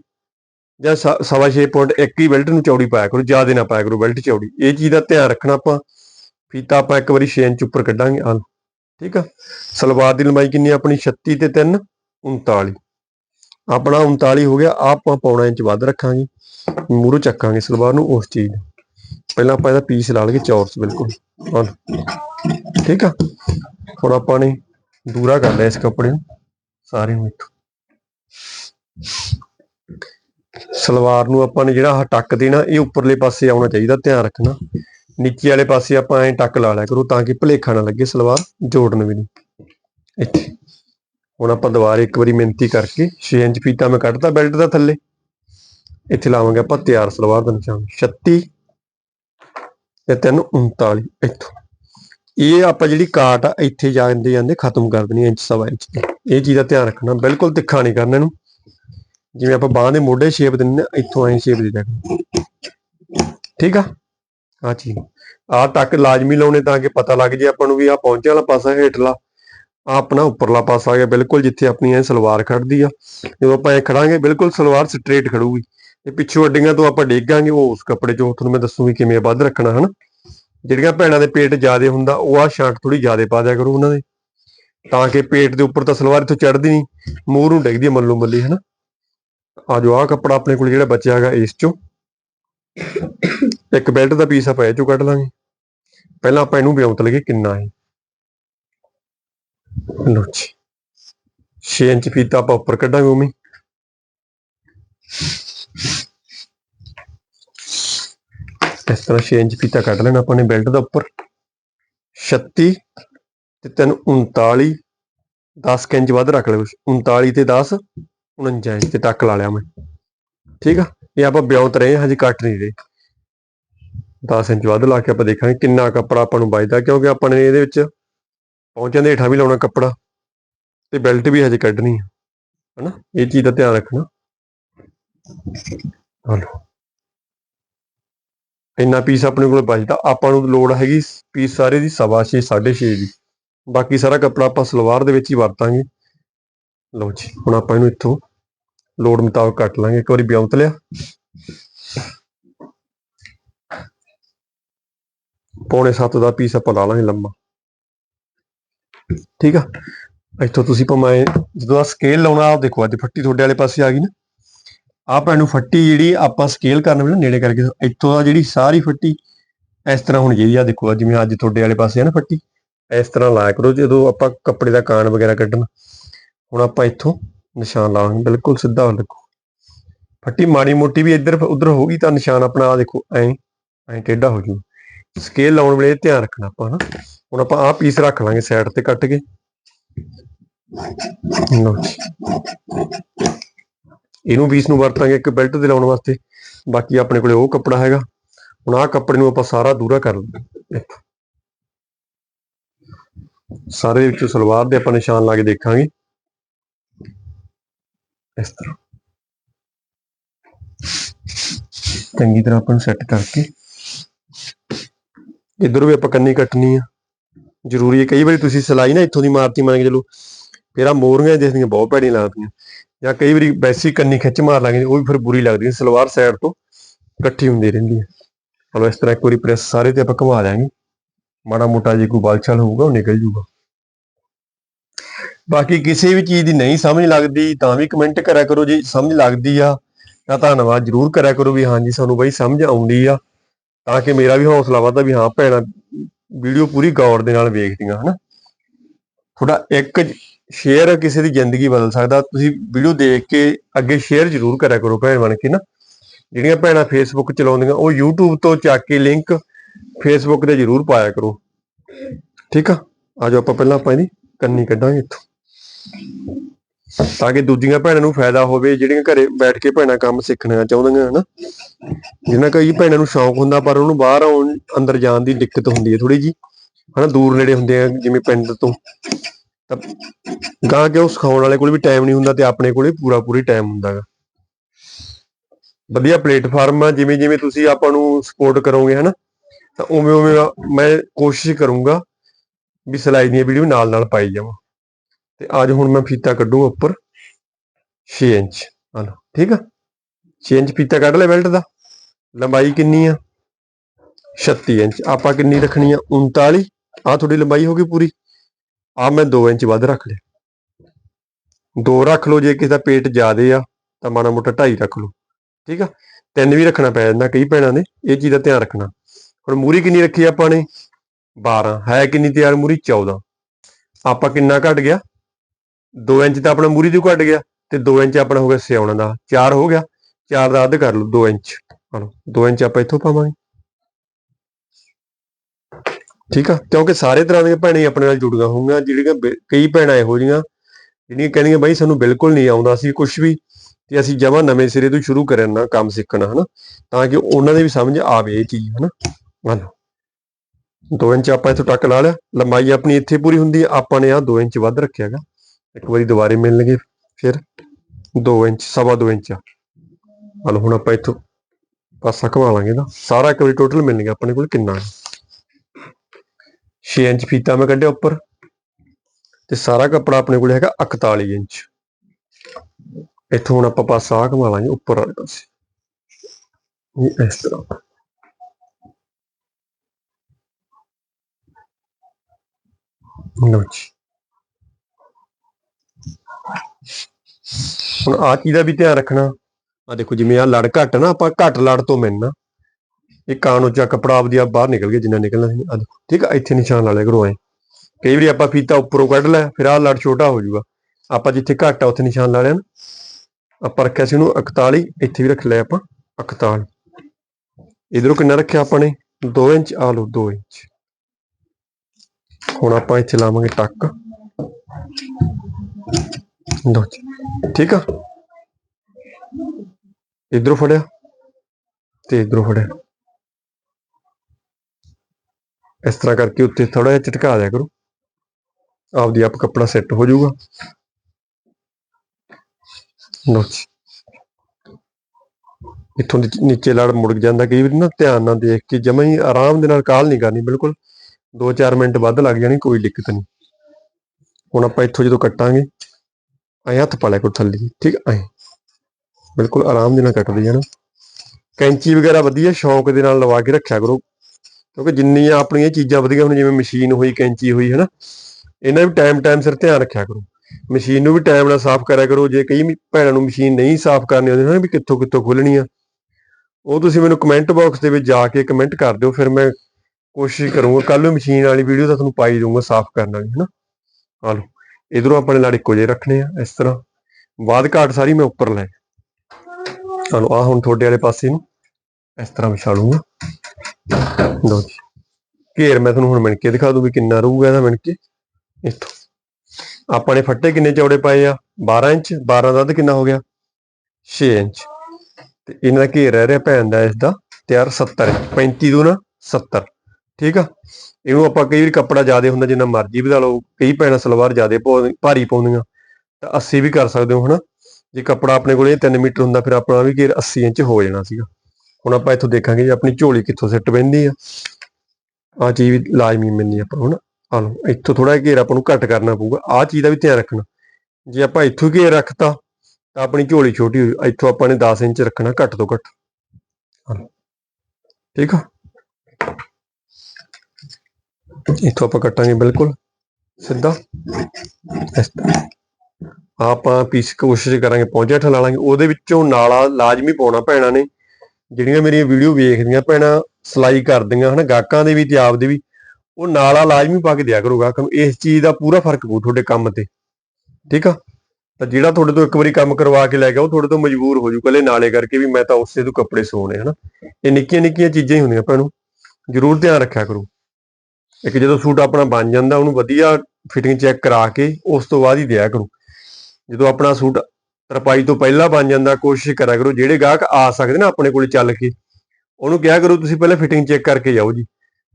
ਜਾਂ ਸ- ਸਵਾ ਛੇ ਪੁਆਇੰਟ ਇੱਕ ਹੀ ਬੈਲਟ ਨੂੰ ਚੌੜੀ ਪਾਇਆ ਕਰੋ, ਜ਼ਿਆਦਾ ਨਾ ਪਾਇਆ ਕਰੋ ਬੈਲਟ ਚੌੜੀ। ਇਹ ਚੀਜ਼ ਦਾ ਧਿਆਨ ਰੱਖਣਾ ਆਪਾਂ। ਫੀਤਾ ਆਪਾਂ ਇੱਕ ਵਾਰੀ 6 ਇੰਚ ਉੱਪਰ ਕੱਢਾਂਗੇ ਆ ਠੀਕ ਆ? ਸਲਵਾਰ ਦੀ ਲੰਬਾਈ ਕਿੰਨੀ ਆਪਣੀ? 36 ਤੇ 3 39 ਆਪਣਾ 39 ਹੋ ਗਿਆ ਆਪਾਂ ਪੌਣਾ ਇੰਚ ਵੱਧ ਰੱਖਾਂਗੇ। ਮੂਹਰੋਂ ਚੱਕਾਂਗੇ ਸਲਵਾਰ ਨੂੰ ਉਸ ਚੀਜ਼ ਪਹਿਲਾਂ ਆਪਾਂ ਇਹਦਾ ਪੀਸ ਲਾ ਲਈਏ ਚੌਰਸ ਬਿਲਕੁਲ। ਆਹ ਠੀਕ ਆ? ਹੁਣ ਆਪਾਂ ਨੇ ਦੂਰਾ ਕਰ ਲਿਆ ਇਸ ਕੱਪੜੇ ਨੂੰ ਸਾਰੇ ਨੂੰ ਇੱਥੋਂ। ਸਲਵਾਰ ਨੂੰ ਆਪਾਂ ਨੇ ਜਿਹੜਾ ਆਹ ਟੱਕ ਦੇਣਾ, ਇਹ ਉੱਪਰਲੇ ਪਾਸੇ ਆਉਣਾ ਚਾਹੀਦਾ, ਧਿਆਨ ਰੱਖਣਾ। ਨੀਚੇ ਵਾਲੇ ਪਾਸੇ ਆਪਾਂ ਐਂ ਟੱਕ ਲਾ ਲਿਆ ਕਰੋ ਤਾਂ ਕਿ ਭਲੇਖਾ ਨਾ ਲੱਗੇ, ਸਲਵਾਰ ਜੋੜਨ ਵੀ ਨਹੀਂ। ਇੱਥੇ। ਹੁਣ ਆਪਾਂ ਦੁਬਾਰਾ ਇੱਕ ਵਾਰੀ ਮਿਹਨਤੀ ਕਰਕੇ 6 ਇੰਚ ਫੀਤਾ ਮੈਂ ਕੱਢਤਾ ਬੈਲਟ ਦਾ ਥੱਲੇ। ਇੱਥੇ ਲਾਵਾਂਗੇ ਆਪਾਂ ਤਿਆਰ ਸਲਵਾਰ ਦਾ ਨਿਸ਼ਾਨ। 36 ਤੇ 3 39 ਇੱਥੋਂ। ਇਹ ਆਪਾਂ ਜਿਹੜੀ ਕਾਟ ਆ, ਇੱਥੇ ਜਾਂਦੇ ਜਾਂਦੇ, ਖਤਮ ਕਰ ਦੇਣੀ ਇੰਚ ਸਵਾ ਇੰਚ ਤੇ ਇਹ ਚੀਜ਼ ਦਾ ਧਿਆਨ ਰੱਖਣਾ, ਬਿਲਕੁਲ ਤਿੱਖਾ ਨਹੀਂ ਕਰਨਾ ਇਹਨੂੰ। ਜਿਵੇਂ ਆਪਾਂ ਬਾਹ ਦੇ ਮੋਢੇ ਸ਼ੇਪ ਦਿੰਦੇ ਨੇ ਇੱਥੋਂ ਐਂ ਸ਼ੇਪ ਦੇ ਦੇਣਾ ਠੀਕ ਆ? ਹਾਂਜੀ। ਆਹ ਟੱਕ ਲਾਜ਼ਮੀ ਲਾਉਣੇ ਤਾਂ ਕਿ ਪਤਾ ਲੱਗ ਜੇ ਆਪਾਂ ਨੂੰ ਵੀ ਆ ਪਹੁੰਚੇ ਵਾਲਾ ਪਾਸਾ ਹੇਠਲਾ ਆ ਆਪਣਾ ਉੱਪਰਲਾ ਪਾਸਾ ਆ ਗਿਆ ਬਿਲਕੁਲ ਜਿੱਥੇ ਆਪਣੀ ਇਹ ਸਲਵਾਰ ਖੜਦੀ ਆ। ਜਦੋਂ ਆਪਾਂ ਇਹ ਖੜਾਂਗੇ ਬਿਲਕੁਲ ਸਲਵਾਰ ਸਟ੍ਰੇਟ ਖੜੂਗੀ। ਤੇ ਪਿੱਛੋਂ ਅੱਡੀਆਂ ਤੋਂ ਆਪਾਂ ਡੇਗਾਂਗੇ, ਉਹ ਉਸ ਕੱਪੜੇ ਚੋਂ ਤੁਹਾਨੂੰ ਮੈਂ ਦੱਸੂਗੀ ਕਿਵੇਂ ਵੱਧ ਰੱਖਣਾ, ਹਨਾ? ਜਿਹੜੀਆਂ ਭੈਣਾਂ ਦੇ ਪੇਟ ਜ਼ਿਆਦੇ ਹੁੰਦਾ, ਉਹ ਆ ਸ਼ਾਂਟ ਥੋੜੀ ਜ਼ਿਆਦੇ ਪਾ ਦਿਆ ਕਰੋ ਉਹਨਾਂ ਦੇ। ਤਾਂ ਕਿ ਪੇਟ ਦੇ ਉੱਪਰ ਤਾਂ ਸਲਵਾਰ ਇੱਥੋਂ ਚੜਦੀ ਨਹੀਂ, ਮੂੰਹ ਨੂੰ ਡਿੱਗਦੀ ਆ ਮੱਲੋ ਮੱਲੀ, ਹਨਾ? ਆ ਜੋ ਆ ਕੱਪੜਾ ਆਪਣੇ ਕੋਲ ਜਿਹੜਾ ਬਚਿਆ ਹੈਗਾ ਇਸ ਚੋਂ। ਇੱਕ ਬੈਲਟ ਦਾ ਪੀਸ ਆਪਾਂ ਇਹ ਚੋਂ ਕੱਢ ਲਾਂਗੇ। ਪਹਿਲਾਂ ਆਪਾਂ ਇਹਨੂੰ ਵਿਉਂਤ ਲਈਏ ਕਿੰਨਾ ਹੈ। ਲਓ ਜੀ। 6 ਇੰਚ ਫੀਤਾ ਆਪਾਂ ਉੱਪਰ ਕੱਢਾਂਗੇ ਉਵੇਂ। ਹੀ। ਇਸ ਤਰ੍ਹਾਂ 6 ਇੰਚ ਫੀਤਾ ਕੱਢ ਲੈਣਾ ਆਪਾਂ ਨੇ ਬੈਲਟ ਦਾ ਉੱਪਰ। 36 ਤੇ 3 39 10 ਕੁ ਇੰਚ ਵੱਧ ਰੱਖ ਲਿਓ। 39 ਤੇ 10 49 ਇੰਚ ਤੇ ਟੱਕ ਲਾ ਲਿਆ ਮੈਂ। ਠੀਕ ਆ? ਇਹ ਆਪਾਂ ਬਿਉਂਤ ਰਹੇ ਹਾਂ, ਹਜੇ ਕੱਟ ਨਹੀਂ ਰਹੇ। 10 ਇੰਚ ਵੱਧ ਲਾ ਕੇ ਆਪਾਂ ਦੇਖਾਂਗੇ ਕਿੰਨਾ ਕੱਪੜਾ ਆਪਾਂ ਨੂੰ ਬਚਦਾ ਕਿਉਂਕਿ ਆਪਾਂ ਨੇ ਇਹਦੇ ਵਿੱਚ ਪਹੁੰਚਣ ਦੇ ਹੇਠਾਂ ਵੀ ਲਾਉਣਾ ਕੱਪੜਾ ਤੇ ਬੈਲਟ ਵੀ ਹਜੇ ਕੱਢਣੀ ਆ ਹਨਾ? ਇਹ ਚੀਜ਼ ਦਾ ਧਿਆਨ ਰੱਖਣਾ। ਹਲੋ। ਇੰਨਾ ਪੀਸ ਆਪਣੇ ਕੋਲ ਬਚਦਾ ਆਪਾਂ ਨੂੰ ਲੋੜ ਹੈਗੀ ਪੀਸ ਸਾਰੇ ਦੀ ਸਵਾ ਛੇ, ਸਾਢੇ ਛੇ ਦੀ। ਬਾਕੀ ਸਾਰਾ ਕੱਪੜਾ ਆਪਾਂ ਸਲਵਾਰ ਦੇ ਵਿੱਚ ਹੀ ਵਰਤਾਂਗੇ। ਲਓ ਜੀ ਹੁਣ ਆਪਾਂ ਇਹਨੂੰ ਇੱਥੋਂ ਲੋੜ ਮੁਤਾਬਕ ਕੱਟ ਲਾਂਗੇ। ਇੱਕ ਵਾਰੀ ਬਿਉਂਤ ਲਿਆ। ਪੌਣੇ 7 ਦਾ ਪੀਸ ਆਪਾਂ ਲਾ ਲਾਂਗੇ ਲੰਮਾ। ਠੀਕ ਆ? ਇੱਥੋਂ ਤੁਸੀਂ ਭਾਵੇਂ ਜਦੋਂ ਆ ਸਕੇਲ ਲਾਉਣਾ ਆ ਦੇਖੋ, ਅੱਜ ਫੱਟੀ ਤੁਹਾਡੇ ਵਾਲੇ ਪਾਸੇ ਆ ਗਈ ਨਾ। ਆ ਭੈਣ ਨੂੰ ਫੱਟੀ ਜਿਹੜੀ ਆਪਾਂ ਸਕੇਲ ਕਰਨ ਵੇਲੇ ਨੇੜੇ ਕਰਕੇ ਇੱਥੋਂ ਆ ਜਿਹੜੀ ਸਾਰੀ ਫੱਟੀ ਇਸ ਤਰ੍ਹਾਂ ਹੋਣੀ ਚਾਹੀਦੀ ਆ। ਦੇਖੋ, ਆਹ ਜਿਵੇਂ ਅੱਜ ਤੁਹਾਡੇ ਵਾਲੇ ਪਾਸੇ ਆ ਨਾ ਫੱਟੀ, ਇਸ ਤਰ੍ਹਾਂ ਲਾਇਆ ਕਰੋ ਜਦੋਂ ਆਪਾਂ ਕੱਪੜੇ ਦਾ ਕਾਣ ਵਗੈਰਾ ਕੱਢਣਾ, ਹੁਣ ਆਪਾਂ ਇੱਥੋਂ ਨਿਸ਼ਾਨ ਲਾਵਾਂਗੇ ਬਿਲਕੁਲ ਸਿੱਧਾ ਲੱਗੋ ਫੱਟੀ ਮਾੜੀ ਮੋਟੀ ਵੀ ਇੱਧਰ, ਉੱਧਰ ਹੋਗੀ ਤਾਂ ਨਿਸ਼ਾਨ ਆਪਣਾ ਆ ਦੇਖੋ, ਐਂ ਐਂ ਟੇਢਾ ਹੋ ਜੂ। ਸਕੇਲ ਲਾਉਣ ਵੇਲੇ ਧਿਆਨ ਰੱਖਣਾ ਆਪਾਂ ਹਨਾ। ਹੁਣ ਆਪਾਂ ਆਹ ਪੀਸ ਰੱਖ ਲਾਂਗੇ ਸਾਈਡ ਤੇ ਕੱਟ ਕੇ। ਇਹਨੂੰ ਪੀਸ ਨੂੰ ਵਰਤਾਂਗੇ ਇੱਕ ਬੈਲਟ ਤੇ ਲਾਉਣ ਵਾਸਤੇ। ਬਾਕੀ ਆਪਣੇ ਕੋਲੇ ਉਹ ਕੱਪੜਾ ਹੈਗਾ। ਹੁਣ ਆਹ ਕੱਪੜੇ ਨੂੰ ਆਪਾਂ ਸਾਰਾ ਦੂਰਾ ਕਰ ਲਵਾਂਗੇ ਸਾਰੇ ਵਿੱਚੋਂ ਸਲਵਾਰ ਦੇ ਆਪਾਂ ਨਿਸ਼ਾਨ ਲਾ ਕੇ ਦੇਖਾਂਗੇ। ਇਸ ਤਰ੍ਹਾਂ। ਚੰਗੀ ਤਰ੍ਹਾਂ ਆਪਾਂ ਨੂੰ ਸੈੱਟ ਕਰਕੇ ਇਧਰ ਵੀ ਆਪਾਂ ਕੰਨੀ ਕੱਟਣੀ ਆ। ਜ਼ਰੂਰੀ ਹੈ, ਕਈ ਵਾਰੀ ਤੁਸੀਂ ਸਿਲਾਈ ਨਾ ਇੱਥੋਂ ਦੀ ਮਾਰਤੀ ਮੰਨ ਕੇ ਚਲੋ, ਫਿਰ ਆ ਮੋਰੀਆਂ ਦੀਆਂ ਬਹੁਤ ਭੈੜੀਆਂ ਲੱਗਦੀਆਂ। ਜਾਂ ਕਈ ਵਾਰੀ ਵੈਸੀ ਕੰਨੀ ਖਿੱਚ ਮਾਰ ਲਾਂਗੇ, ਉਹ ਵੀ ਫਿਰ ਬੁਰੀ ਲੱਗਦੀ ਹੈ, ਸਲਵਾਰ ਸਾਈਡ ਤੋਂ ਇਕੱਠੀ ਹੁੰਦੀ ਰਹਿੰਦੀ ਹੈ। ਚਲੋ ਇਸ ਤਰ੍ਹਾਂ ਇੱਕ ਵਾਰੀ ਪ੍ਰੈਸ ਸਾਰੇ ਤੇ ਆਪਾਂ ਘੁਮਾ ਦਿਆਂਗੇ। ਮਾੜਾ ਮੋਟਾ ਜੇ ਕੋਈ ਬਲਛਲ ਹੋਊਗਾ, ਉਹ ਨਿਕਲ ਜੂਗਾ। ਬਾਕੀ ਕਿਸੇ ਵੀ ਚੀਜ਼ ਦੀ ਨਹੀਂ ਸਮਝ ਲੱਗਦੀ, ਤਾਂ ਵੀ ਕਮੈਂਟ ਕਰਿਆ ਕਰੋ ਜੇ ਸਮਝ ਲੱਗਦੀ ਆ, ਤਾਂ ਧੰਨਵਾਦ ਜਰੂਰ ਕਰਿਆ ਕਰੋ ਵੀ ਹਾਂਜੀ ਸਾਨੂੰ ਬਈ ਸਮਝ ਆਉਂਦੀ ਆ। ਤਾਂ ਕਿ ਮੇਰਾ ਵੀ ਹੌਸਲਾ ਵਧਦਾ ਵੀ ਹਾਂ ਭੈਣਾਂ, ਵੀਡੀਓ ਪੂਰੀ ਗੌਰ ਦੇ ਨਾਲ ਵੇਖਦੀਆਂ, ਹਨਾ। ਤੁਹਾਡਾ ਇੱਕ ਸ਼ੇਅਰ ਕਿਸੇ ਦੀ ਜ਼ਿੰਦਗੀ ਬਦਲ ਸਕਦਾ, ਤੁਸੀਂ ਵੀਡੀਓ ਦੇਖ ਕੇ ਅੱਗੇ ਸ਼ੇਅਰ ਜ਼ਰੂਰ ਕਰਿਆ ਕਰੋ ਭੈਣ ਬਣ ਕੇ ਨਾ। ਜਿਹੜੀਆਂ ਭੈਣਾਂ ਫੇਸਬੁੱਕ ਚਲਾਉਂਦੀਆਂ, ਉਹ YouTube ਤੋਂ ਚੱਕ ਕੇ ਲਿੰਕ ਫੇਸਬੁੱਕ ਤੇ ਜ਼ਰੂਰ ਪਾਇਆ ਕਰੋ। ਠੀਕ ਆ? ਆਜੋ ਆਪਾਂ ਪਹਿਲਾਂ ਆਪਾਂ ਇਹਦੀ ਕੰਨੀ ਕੱਢਾਂਗੇ ਇੱਥੋਂ। ਤਾਂ ਕਿ ਦੂਜੀਆਂ ਭੈਣਾਂ ਨੂੰ ਫਾਇਦਾ ਹੋਵੇ, ਜਿਹੜੀਆਂ ਘਰੇ ਬੈਠ ਕੇ ਭੈਣਾਂ ਕੰਮ ਸਿੱਖਣਾ ਚਾਹੁੰਦੀਆਂ ਹਨਾ। ਜਿਹਨਾਂ ਕਈ ਭੈਣਾਂ ਨੂੰ ਸ਼ੌਂਕ ਹੁੰਦਾ, ਪਰ ਉਹਨੂੰ ਬਾਹਰ ਆਉਣ, ਅੰਦਰ ਜਾਣ ਦੀ ਦਿੱਕਤ ਹੁੰਦੀ ਹੈ ਥੋੜੀ ਜੀ ਹਨਾ, ਦੂਰ ਨੇੜੇ ਹੁੰਦੇ ਆ, ਜਿਵੇਂ ਪਿੰਡ ਤੋਂ। ਤਾਂ ਗਾਂ ਕਿ ਉਹ ਸਿਖਾਉਣ ਵਾਲੇ ਕੋਲ ਵੀ ਟਾਈਮ ਨਹੀਂ ਹੁੰਦਾ ਤੇ ਆਪਣੇ ਕੋਲੇ ਪੂਰਾ ਪੂਰੀ ਟਾਈਮ ਹੁੰਦਾ ਗਾ। ਵਧੀਆ ਪਲੇਟਫਾਰਮ ਆ, ਜਿਵੇਂ ਜਿਵੇਂ ਤੁਸੀਂ ਆਪਾਂ ਨੂੰ ਸਪੋਰਟ ਕਰੋਗੇ, ਹਨਾ, ਤਾਂ ਉਵੇਂ ਉਵੇਂ ਮੈਂ ਕੋਸ਼ਿਸ਼ ਕਰੂੰਗਾ ਵੀ ਸਿਲਾਈ ਦੀਆਂ ਵੀਡੀਓ ਨਾਲ ਨਾਲ ਪਾਈ ਜਾਵਾਂ। ਤੇ ਅੱਜ ਹੁਣ ਮੈਂ ਫੀਤਾ ਕੱਢੂਗਾ ਉੱਪਰ 6 ਇੰਚ। ਆ ਲਓ, ਠੀਕ ਆ? 6 ਇੰਚ ਫੀਤਾ ਕੱਢ ਲਿਆ ਬੈਲਟ ਦਾ। ਲੰਬਾਈ ਕਿੰਨੀ ਆ? 36 ਇੰਚ। ਆਪਾਂ ਕਿੰਨੀ ਰੱਖਣੀ ਆ? 39 ਆ ਤੁਹਾਡੀ ਲੰਬਾਈ ਹੋ ਗਈ ਪੂਰੀ। ਆ ਮੈਂ 2 ਇੰਚ ਵੱਧ ਰੱਖ ਲਿਆ। 2 ਰੱਖ ਲਓ, ਜੇ ਕਿਸੇ ਦਾ ਪੇਟ ਜ਼ਿਆਦੇ ਆ, ਤਾਂ ਮਾੜਾ ਮੋਟਾ 2.5 ਰੱਖ ਲਓ। ਠੀਕ ਆ? ਤਿੰਨ ਵੀ ਰੱਖਣਾ ਪੈ ਜਾਂਦਾ, ਕਈ ਭੈਣਾਂ ਨੇ ਇਹ ਚੀਜ਼ ਦਾ ਧਿਆਨ ਰੱਖਣਾ। ਹੁਣ ਮੂਰੀ ਕਿੰਨੀ ਰੱਖੀ ਆਪਾਂ ਨੇ? 12 ਹੈ ਕਿੰਨੀ ਤਿਆਰ ਮੂਰੀ? 14 ਆਪਾਂ ਕਿੰਨਾ ਘਟ ਗਿਆ? 2 ਇੰਚ ਤਾਂ ਆਪਣਾ ਮੂਰੀ ਤੋਂ ਘਟ ਗਿਆ ਤੇ 2 ਇੰਚ ਆਪਣਾ ਹੋ ਗਿਆ ਸਿਆਉਣਾ ਦਾ। 4 ਹੋ ਗਿਆ। 4 ਦਾ ਅੱਧ ਕਰ ਲਓ 2 ਇੰਚ। ਹਲੋ 2 ਇੰਚ ਆਪਾਂ ਇੱਥੋਂ ਪਾਵਾਂਗੇ। ਠੀਕ ਆ? ਕਿਉਂਕਿ ਸਾਰੇ ਤਰ੍ਹਾਂ ਦੀਆਂ ਭੈਣਾਂ ਹੀ ਆਪਣੇ ਨਾਲ ਜੁੜੀਆਂ ਹੋਣਗੀਆਂ ਜਿਹੜੀਆਂ ਬਿ- ਕਈ ਭੈਣਾਂ ਇਹੋ ਜਿਹੀਆਂ, ਜਿਹੜੀਆਂ ਕਹਿੰਦੀਆਂ ਬਾਈ ਸਾਨੂੰ ਬਿਲਕੁਲ ਨਹੀਂ ਆਉਂਦਾ ਸੀ ਕੁਝ ਵੀ, ਤੇ ਅਸੀਂ ਜਮਾ ਨਵੇਂ ਸਿਰੇ ਤੋਂ ਸ਼ੁਰੂ ਕਰਨਾ ਕੰਮ ਸਿੱਖਣਾ, ਹਨਾ? ਤਾਂ ਕਿ ਉਹਨਾਂ ਦੇ ਵੀ ਸਮਝ ਆਵੇ ਇਹ ਚੀਜ਼, ਹਨਾ? ਹਲੋ। 2 ਇੰਚ ਆਪਾਂ ਇੱਥੋਂ ਟੱਕ ਲਾ ਲਿਆ। ਲੰਬਾਈ ਆਪਣੀ ਇੱਥੇ ਪੂਰੀ ਹੁੰਦੀ ਆਪਾਂ ਨੇ ਆ 2 ਇੰਚ ਵੱਧ ਰੱਖਿਆਗਾ ਇੱਕ ਵਾਰੀ ਦੁਬਾਰੇ ਮਿਲਣਗੇ ਫਿਰ 2 ਇੰਚ, ਸਵਾ 2 ਇੰਚ। ਹਲੋ ਹੁਣ ਆਪਾਂ ਇੱਥੋਂ ਪਾਸਾ ਘੁਮਾ ਲਾਂਗੇ ਨਾ। ਸਾਰਾ ਇੱਕ ਵਾਰੀ ਟੋਟਲ ਮਿਲਣਗੇ ਆਪਣੇ ਕੋਲ ਕਿੰਨਾ ਹੈ। 6 ਇੰਚ ਫੀਤਾ ਮੈਂ ਕੱਢਿਆ ਉੱਪਰ ਤੇ ਸਾਰਾ ਕੱਪੜਾ ਆਪਣੇ ਕੋਲ ਹੈਗਾ 41 ਇੰਚ। ਇੱਥੋਂ ਹੁਣ ਆਪਾਂ ਪਾਸਾ ਆਹ ਘੁਮਾ ਲਾਂਗੇ ਉੱਪਰ ਵਾਲੇ ਪਾਸੇ। ਇਹ ਇਸ ਤਰ੍ਹਾਂ। ਲਓ ਜੀ। ਹੁਣ ਆ ਚੀਜ਼ ਦਾ ਵੀ ਧਿਆਨ ਰੱਖਣਾ। ਆ ਦੇਖੋ ਜਿਵੇਂ ਆ ਲੜ ਘੱਟ ਨਾ, ਆਪਾਂ ਘੱਟ ਲੜ ਤੋਂ ਮਿਲਣਾ। ਇਹ ਕਾਨ ਉੱਚਾ ਕੱਪੜਾ ਆਪਦੀ ਆਪ ਬਾਹਰ ਨਿਕਲ ਗਿਆ, ਜਿੰਨਾ ਨਿਕਲਣਾ ਸੀ। ਆ ਦੇਖੋ, ਠੀਕ ਆ, ਇੱਥੇ ਨਿਸ਼ਾਨ ਲਾ ਲਿਆ ਕਰੋ ਐ। ਕਈ ਵਾਰੀ ਆਪਾਂ ਫੀਤਾ ਉੱਪਰੋਂ ਕੱਢ ਲਿਆ, ਫਿਰ ਆ ਲੜ ਛੋਟਾ ਹੋ ਜਾਊਗਾ। ਆਪਾਂ ਜਿੱਥੇ ਘੱਟ ਆ, ਉੱਥੇ ਨਿਸ਼ਾਨ ਲਾ ਲਿਆ ਨਾ। ਆਪਾਂ ਰੱਖਿਆ ਸੀ ਉਹਨੂੰ 41 ਇੱਥੇ ਵੀ ਰੱਖ ਲਿਆ ਆਪਾਂ 41 ਇਧਰੋਂ ਕਿੰਨਾ ਰੱਖਿਆ ਆਪਾਂ ਨੇ? 2 ਇੰਚ ਆ ਲਓ 2 ਇੰਚ। ਹੁਣ ਆਪਾਂ ਇੱਥੇ ਲਾਵਾਂਗੇ ਟੱਕ। ਲਓ ਠੀਕ ਆ? ਇਧਰੋਂ ਫੜਿਆ ਤੇ ਇਧਰੋਂ ਫੜਿਆ। ਇਸ ਤਰ੍ਹਾਂ ਕਰਕੇ ਉੱਤੇ ਥੋੜਾ ਜਿਹਾ ਝਟਕਾ ਦਿਆ ਕਰੋ। ਆਪਦੀ ਆਪ ਕੱਪੜਾ ਸੈੱਟ ਹੋ ਜਾਊਗਾ। ਲਓ ਜੀ। ਇੱਥੋਂ ਦੀ ਨੀਚੇ ਲੜ ਮੁੜ ਜਾਂਦਾ। ਕਈ ਵਾਰੀ ਨਾ ਧਿਆਨ ਨਾਲ ਦੇਖ ਕੇ ਜਮਾ ਹੀ ਆਰਾਮ ਦੇ ਨਾਲ ਕਾਲ ਨਹੀਂ ਕਰਨੀ, ਬਿਲਕੁਲ 2-4 ਮਿੰਟ ਵੱਧ ਲੱਗ ਜਾਣੀ, ਕੋਈ ਦਿੱਕਤ ਨਹੀਂ। ਹੁਣ ਆਪਾਂ ਇੱਥੋਂ ਜਦੋਂ ਕੱਟਾਂਗੇ ਐ ਹੱਥ ਪਾਲਿਆ ਕਰੋ ਥੱਲੇ, ਠੀਕ ਐ ਬਿਲਕੁਲ ਆਰਾਮ ਦੇ ਨਾਲ ਕੱਟਦੇ ਜਾਣਾ ਕੈਂਚੀ ਵਗੈਰਾ ਵਧੀਆ, ਸ਼ੌਂਕ ਦੇ ਨਾਲ ਲਵਾ ਕੇ ਰੱਖਿਆ ਕਰੋ। ਕਿਉਂਕਿ ਜਿੰਨੀਆਂ ਆਪਣੀਆਂ ਚੀਜ਼ਾਂ ਵਧੀਆ ਹੁਣ, ਜਿਵੇਂ ਮਸ਼ੀਨ ਹੋਈ, ਕੈਂਚੀ ਹੋਈ, ਹਨਾ? ਇਹਨਾਂ ਵੀ ਟਾਈਮ ਟਾਈਮ ਸਿਰ ਧਿਆਨ ਰੱਖਿਆ ਕਰੋ। ਮਸ਼ੀਨ ਨੂੰ ਵੀ ਟਾਈਮ ਨਾਲ ਸਾਫ਼ ਕਰਿਆ ਕਰੋ। ਜੇ ਕਈ ਭੈਣਾਂ ਨੂੰ ਮਸ਼ੀਨ ਨਹੀਂ ਸਾਫ਼ ਕਰਨੀ ਆਉਂਦੀ ਨਾ ਵੀ ਕਿੱਥੋਂ ਕਿੱਥੋਂ ਖੋਲਣੀ ਆ। ਉਹ ਤੁਸੀਂ ਮੈਨੂੰ ਕਮੈਂਟ ਬਾਕਸ ਦੇ ਵਿੱਚ ਜਾ ਕੇ ਕਮੈਂਟ ਕਰ ਦਿਓ, ਫਿਰ ਮੈਂ ਕੋਸ਼ਿਸ਼ ਕਰੂੰਗਾ ਕੱਲ ਨੂੰ ਮਸ਼ੀਨ ਵਾਲੀ ਵੀਡੀਓ ਤਾਂ ਤੁਹਾਨੂੰ ਪਾਈ ਦਊਂਗਾ ਸਾਫ਼ ਕਰਨ ਵਾਲੀ, ਹਨਾ? ਆ ਲਓ। ਇਧਰੋਂ ਆਪਣੇ ਨਾਲ ਇੱਕੋ ਜਿਹੇ ਰੱਖਣੇ ਆ, ਇਸ ਤਰ੍ਹਾਂ। ਬਾਅਦ ਘਾਟ ਸਾਰੀ ਮੈਂ ਉੱਪਰ ਲੈ। ਚਲੋ ਆ ਹੁਣ ਤੁਹਾਡੇ ਵਾਲੇ ਪਾਸੇ ਨੂੰ ਇਸ ਤਰ੍ਹਾਂ ਵਿਛਾ ਲੂੰਗਾ ਲਓ ਜੀ। ਘੇਰ ਮੈਂ ਤੁਹਾਨੂੰ ਹੁਣ ਮਿਣ ਕੇ ਦਿਖਾ ਦੂੰ ਵੀ ਕਿੰਨਾ ਰਹੂਗਾ ਇਹਦਾ ਮਿਣ ਕੇ ਇੱਥੋਂ। ਆਪਾਂ ਨੇ ਫੱਟੇ ਕਿੰਨੇ ਚੌੜੇ ਪਾਏ ਆ? 12 ਇੰਚ? 12 ਦਾ ਅੱਧ ਕਿੰਨਾ ਹੋ ਗਿਆ? 6 ਇੰਚ। ਤੇ ਇਹਨਾਂ ਦਾ ਘੇਰ ਰਹਿ ਰਿਹਾ ਭੈਣ ਦਾ ਇਸ ਦਾ ਤਿਆਰ 70 ਇੰਚ 35 ਦੂ ਨਾ 70 ਠੀਕ ਆ? ਇਹਨੂੰ ਆਪਾਂ ਕਈ ਵਾਰੀ ਕੱਪੜਾ ਜ਼ਿਆਦਾ ਹੁੰਦਾ, ਜਿੰਨਾ ਮਰਜ਼ੀ ਵਧਾ ਲਓ, ਕਈ ਭੈਣਾਂ ਸਲਵਾਰ ਜ਼ਿਆਦਾ ਭਾਰੀ ਪਾਉਂਦੀਆਂ, ਤਾਂ 80 ਵੀ ਕਰ ਸਕਦੇ ਹੋ, ਹਨਾ? ਜੇ ਕੱਪੜਾ ਆਪਣੇ ਕੋਲੇ 3 ਮੀਟਰ ਹੁੰਦਾ, ਫਿਰ ਆਪਣਾ ਵੀ ਘੇਰ 80 ਇੰਚ ਹੋ ਜਾਣਾ ਸੀਗਾ। ਹੁਣ ਆਪਾਂ ਇੱਥੋਂ ਦੇਖਾਂਗੇ ਜੇ ਆਪਣੀ ਝੋਲੀ ਕਿੱਥੋਂ ਸਿੱਟ ਪੈਂਦੀ ਆ। ਆ ਚੀਜ਼ ਵੀ ਲਾਜ਼ਮੀ ਮਿਲਣੀ ਆਪਾਂ ਨੂੰ, ਹਨਾ? ਆ ਲਓ, ਇੱਥੋਂ ਥੋੜਾ ਘੇਰ ਆਪਾਂ ਨੂੰ ਘੱਟ ਕਰਨਾ ਪਊਗਾ। ਆ ਚੀਜ਼ ਦਾ ਵੀ ਧਿਆਨ ਰੱਖਣਾ। ਜੇ ਆਪਾਂ ਇੱਥੋਂ ਘੇਰ ਰੱਖਤਾ, ਤਾਂ ਆਪਣੀ ਝੋਲੀ ਛੋਟੀ ਹੋਈ, ਇੱਥੋਂ ਆਪਾਂ ਨੇ 10 ਇੰਚ ਰੱਖਣਾ ਘੱਟ ਤੋਂ ਘੱਟ। ਠੀਕ ਆ? ਇੱਥੋਂ ਆਪਾਂ ਕੱਟਾਂਗੇ, ਬਿਲਕੁਲ। ਸਿੱਧਾ। ਇਸ ਤਰ੍ਹਾਂ। ਆਪਾਂ ਪੀਸ ਕੋਸ਼ਿਸ਼ ਕਰਾਂਗੇ ਪਹੁੰਚਿਆ ਠਲਾ ਲਾਂਗੇ। ਉਹਦੇ ਵਿੱਚੋਂ ਨਾਲਾ ਲਾਜ਼ਮੀ ਪਾਉਣਾ ਭੈਣਾਂ ਨੇ। ਜਿਹੜੀਆਂ ਮੇਰੀਆਂ ਵੀਡੀਓ ਵੇਖਦੀਆਂ ਭੈਣਾਂ, ਸਲਾਈ ਕਰਦੀਆਂ, ਹਨਾ, ਗਾਹਕਾਂ ਦੇ ਵੀ ਤੇ ਆਪ ਦੇ ਵੀ, ਉਹ ਨਾਲਾ ਲਾਜ਼ਮੀ ਪਾ ਕੇ ਦਿਆ ਕਰੋ ਗਾਹਕ ਨੂੰ। ਇਸ ਚੀਜ਼ ਦਾ ਪੂਰਾ ਫ਼ਰਕ ਪਊ ਤੁਹਾਡੇ ਕੰਮ ਤੇ। ਠੀਕ ਆ? ਤਾਂ ਜਿਹੜਾ ਤੁਹਾਡੇ ਤੋਂ ਇੱਕ ਵਾਰੀ ਕੰਮ ਕਰਵਾ ਕੇ ਲੈ ਗਿਆ, ਉਹ ਤੁਹਾਡੇ ਤੋਂ ਮਜਬੂਰ ਹੋ ਜੂ। ਕੱਲੇ ਨਾਲੇ ਕਰਕੇ ਵੀ ਮੈਂ ਤਾਂ ਉਸੇ ਤੋਂ ਕੱਪੜੇ ਸੋਣੇ ਹਨਾ। ਇਹ ਨਿੱਕੀਆਂ ਨਿੱਕੀਆਂ ਚੀਜ਼ਾਂ ਹੀ ਹੁੰਦੀਆਂ ਭੈਣੋ ਜ਼ਰੂਰ ਧਿਆਨ ਰੱਖਿਆ ਕਰੋ। ਇੱਕ ਜਦੋਂ ਸੂਟ ਆਪਣਾ ਬਣ ਜਾਂਦਾ, ਉਹਨੂੰ ਵਧੀਆ ਫਿਟਿੰਗ ਚੈੱਕ ਕਰਾ ਕੇ ਉਸ ਤੋਂ ਬਾਅਦ ਹੀ ਦਿਆ ਕਰੋ। ਜਦੋਂ ਆਪਣਾ ਸੂਟ ਤਰਪਾਈ ਤੋਂ ਪਹਿਲਾਂ ਬਣ ਜਾਂਦਾ, ਕੋਸ਼ਿਸ਼ ਕਰਿਆ ਕਰੋ, ਜਿਹੜੇ ਗਾਹਕ ਆ ਸਕਦੇ ਨਾ ਆਪਣੇ ਕੋਲੇ ਚੱਲ ਕੇ, ਉਹਨੂੰ ਕਿਹਾ ਕਰੋ ਤੁਸੀਂ ਪਹਿਲਾਂ ਫਿਟਿੰਗ ਚੈੱਕ ਕਰਕੇ ਜਾਓ ਜੀ।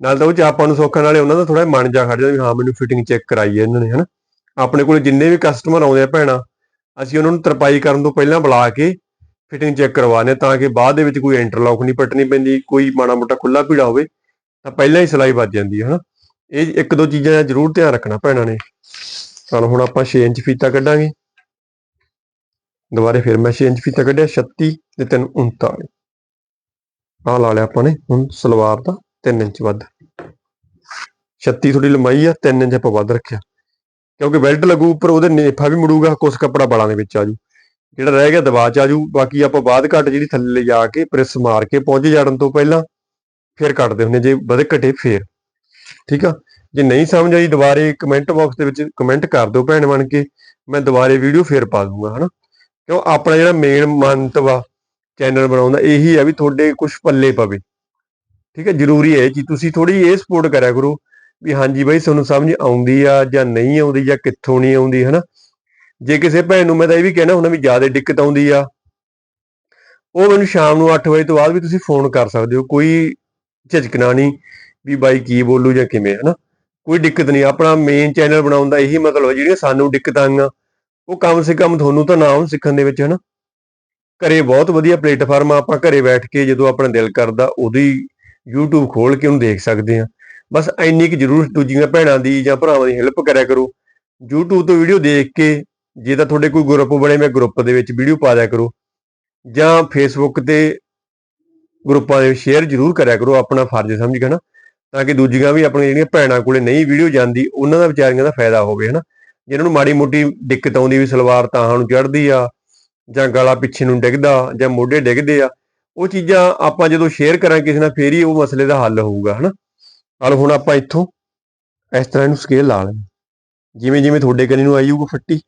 ਨਾਲ ਤਾਂ ਉਹ ਚ ਆਪਾਂ ਨੂੰ ਸੌਖਾ, ਨਾਲੇ ਉਹਨਾਂ ਦਾ ਥੋੜਾ ਮਨ ਜਾ ਖੜ ਜਾਂਦਾ ਵੀ ਹਾਂ, ਮੈਨੂੰ ਫਿਟਿੰਗ ਚੈੱਕ ਕਰਾਈ ਹੈ ਇਹਨਾਂ ਨੇ, ਹਨਾ। ਆਪਣੇ ਕੋਲੇ ਜਿੰਨੇ ਵੀ ਕਸਟਮਰ ਆਉਂਦੇ ਆ ਭੈਣਾਂ, ਅਸੀਂ ਉਹਨਾਂ ਨੂੰ ਤਰਪਾਈ ਕਰਨ ਤੋਂ ਪਹਿਲਾਂ ਬੁਲਾ ਕੇ ਫਿਟਿੰਗ ਚੈੱਕ ਕਰਵਾਉਂਦੇ ਹਾਂ, ਤਾਂ ਕਿ ਬਾਅਦ ਦੇ ਵਿੱਚ ਕੋਈ ਇੰਟਰਲੌਕ ਨਹੀਂ ਪੱਟਣੀ ਪੈਂਦੀ, ਕੋਈ ਮਾੜਾ ਮੋਟਾ ਖੁੱਲਾ ਪੀੜਾ ਹੋਵੇ, ਤਾਂ ਪਹਿਲਾਂ ਹੀ ਸਿਲਾਈ ਵੱਜ ਜਾਂਦੀ ਹੈ, ਹਨਾ। ਇਹ ਇੱਕ ਦੋ ਚੀਜ਼ਾਂ ਦਾ ਜ਼ਰੂਰ ਧਿਆਨ ਰੱਖਣਾ ਭੈਣਾਂ ਨੇ। ਚਲੋ ਹੁਣ ਆਪਾਂ 6 ਇੰਚ ਫੀਤਾ ਕੱਢਾਂਗੇ। ਦੁਬਾਰੇ ਫਿਰ ਮੈਂ 6 ਇੰਚ ਫੀਤਾ ਕੱਢਿਆ 36 ਤੇ 3 39 ਆਹ ਲਾ ਲਿਆ ਆਪਾਂ ਨੇ, ਹੁਣ ਸਲਵਾਰ ਦਾ 3 ਇੰਚ ਵੱਧ। 36 ਥੋੜੀ ਲੰਬਾਈ ਆ 3 ਇੰਚ ਆਪਾਂ ਵੱਧ ਰੱਖਿਆ। ਕਿਉਂਕਿ ਬੈਲਟ ਲੱਗੂ ਉੱਪਰ, ਉਹਦੇ ਨੇਫਾ ਵੀ ਮੁੜੂਗਾ, ਕੁਛ ਕੱਪੜਾ ਬਾਲਾਂ ਦੇ ਵਿੱਚ ਆਜੂ ਜਿਹੜਾ ਰਹਿ ਗਿਆ ਦਬਾ ਚ ਆਜੂ ਬਾਕੀ ਆਪਾਂ ਬਾਅਦ ਘੱਟ ਜਿਹੜੀ ਥੱਲੇ ਲਿਜਾ ਕੇ, ਪ੍ਰੈਸ ਮਾਰ ਕੇ ਪਹੁੰਚ ਜਾਣ ਤੋਂ ਪਹਿਲਾਂ ਫਿਰ ਕੱਟਦੇ ਹੁੰਦੇ ਜੇ ਵਧੇ ਘਟੇ ਫੇਰ। ਠੀਕ ਆ? ਜੇ ਨਹੀਂ ਸਮਝ ਆਈ, ਦੁਬਾਰੇ ਕਮੈਂਟ ਬਾਕਸ ਦੇ ਵਿੱਚ ਕਮੈਂਟ ਕਰ ਦਿਓ ਭੈਣ ਬਣ ਕੇ, ਮੈਂ ਦੁਬਾਰੇ ਵੀਡੀਓ ਫੇਰ ਪਾ ਦੂੰਗਾ, ਹਨਾ? ਕਿਉਂ? ਆਪਣਾ ਜਿਹੜਾ ਮੇਨ ਮੰਤਵ ਆ ਚੈਨਲ ਬਣਾਉਂਦਾ ਇਹੀ ਆ ਵੀ ਤੁਹਾਡੇ ਕੁਝ ਪੱਲੇ ਪਵੇ। ਠੀਕ ਹੈ ਜ਼ਰੂਰੀ ਹੈ ਕਿ ਤੁਸੀਂ ਥੋੜੀ ਇਹ ਸਪੋਰਟ ਕਰਿਆ ਕਰੋ ਵੀ ਹਾਂਜੀ ਬਾਈ, ਤੁਹਾਨੂੰ ਸਮਝ ਆਉਂਦੀ ਆ ਜਾਂ ਨਹੀਂ ਆਉਂਦੀ ਜਾਂ ਕਿੱਥੋਂ ਨਹੀਂ ਆਉਂਦੀ, ਹਨਾ? ਜੇ ਕਿਸੇ ਭੈਣ ਨੂੰ ਮੈਂ ਤਾਂ ਇਹ ਵੀ ਕਹਿਣਾ ਹੁੰਦਾ ਵੀ ਜ਼ਿਆਦਾ ਦਿੱਕਤ ਆਉਂਦੀ ਆ, ਉਹ ਮੈਨੂੰ ਸ਼ਾਮ ਨੂੰ 8 ਵਜੇ ਤੋਂ ਬਾਅਦ ਵੀ ਤੁਸੀਂ ਫੋਨ ਕਰ ਸਕਦੇ ਹੋ, ਕੋਈ ਝਿਜਕਣਾ ਨਹੀਂ। ਵੀ ਬਾਈ ਕੀ ਬੋਲੂ ਜਾਂ ਕਿਵੇਂ, ਹਨਾ? ਕੋਈ ਦਿੱਕਤ ਨਹੀਂ, ਆਪਣਾ ਮੇਨ ਚੈਨਲ ਬਣਾਉਣ ਦਾ ਇਹੀ ਮਤਲਬ ਹੈ, ਜਿਹੜੀਆਂ ਸਾਨੂੰ ਦਿੱਕਤਾਂ ਆਈਆਂ, ਉਹ ਕਮ ਸੇ ਕਮ ਤੁਹਾਨੂੰ ਤਾਂ ਨਾ ਆਉਣ ਸਿੱਖਣ ਦੇ ਵਿੱਚ, ਹਨਾ? ਘਰੇ ਬਹੁਤ ਵਧੀਆ ਪਲੇਟਫਾਰਮ ਆ, ਆਪਾਂ ਘਰੇ ਬੈਠ ਕੇ ਜਦੋਂ ਆਪਣਾ ਦਿਲ ਕਰਦਾ, ਉਹਦੀ YouTube ਖੋਲ ਕੇ ਉਹਨੂੰ ਦੇਖ ਸਕਦੇ ਆ ਬਸ ਇੰਨੀ ਕਿ ਜ਼ਰੂਰ ਦੂਜੀਆਂ ਭੈਣਾਂ ਦੀ ਜਾਂ ਭਰਾਵਾਂ ਦੀ ਹੈਲਪ ਕਰਿਆ ਕਰੋ। YouTube ਤੋਂ ਵੀਡੀਓ ਦੇਖ ਕੇ, ਜੇ ਤਾਂ ਤੁਹਾਡੇ ਕੋਈ ਗਰੁੱਪ ਬਣੇ, ਮੈਂ ਗਰੁੱਪ ਦੇ ਵਿੱਚ ਵੀਡੀਓ ਪਾ ਦਿਆ ਕਰੋ। ਜਾਂ Facebook ਤੇ ਗਰੁੱਪਾਂ ਦੇ ਸ਼ੇਅਰ ਜ਼ਰੂਰ ਕਰਿਆ ਕਰੋ, ਆਪਣਾ ਫਰਜ਼ ਸਮਝ ਕੇ ਨਾ ਤਾਂ ਕਿ ਦੂਜੀਆਂ ਵੀ ਆਪਣੀਆਂ ਜਿਹੜੀਆਂ ਭੈਣਾਂ ਕੋਲੇ ਨਹੀਂ ਵੀਡੀਓ ਜਾਂਦੀ, ਉਹਨਾਂ ਦਾ ਵਿਚਾਰੀਆਂ ਦਾ ਫਾਇਦਾ ਹੋਵੇ, ਹਨਾ? ਜਿਹਨਾਂ ਨੂੰ ਮਾੜੀ ਮੋਟੀ ਦਿੱਕਤ ਆਉਂਦੀ ਵੀ ਸਲਵਾਰ ਤਾਂ ਨੂੰ ਚੜਦੀ ਆ, ਜਾਂ ਗਲਾ ਪਿੱਛੇ ਨੂੰ ਡਿੱਗਦਾ, ਜਾਂ ਮੋਢੇ ਡਿੱਗਦੇ ਆ, ਉਹ ਚੀਜ਼ਾਂ ਆਪਾਂ ਜਦੋਂ ਸ਼ੇਅਰ ਕਰਾਂ ਕਿਸੇ ਨਾਲ, ਫੇਰ ਹੀ ਉਹ ਮਸਲੇ ਦਾ ਹੱਲ ਹੋਊਗਾ, ਹਨਾ? ਨਾਲ ਹੁਣ ਆਪਾਂ ਇੱਥੋਂ ਇਸ ਤਰ੍ਹਾਂ ਇਹਨੂੰ ਸਕੇਲ ਲਾ ਲੈਣਾ ਜਿਵੇਂ ਜਿਵੇਂ ਤੁਹਾਡੇ ਕੰਨੀ ਨੂੰ ਆਈ ਜਾਊਗਾ ਫੱਟੀ,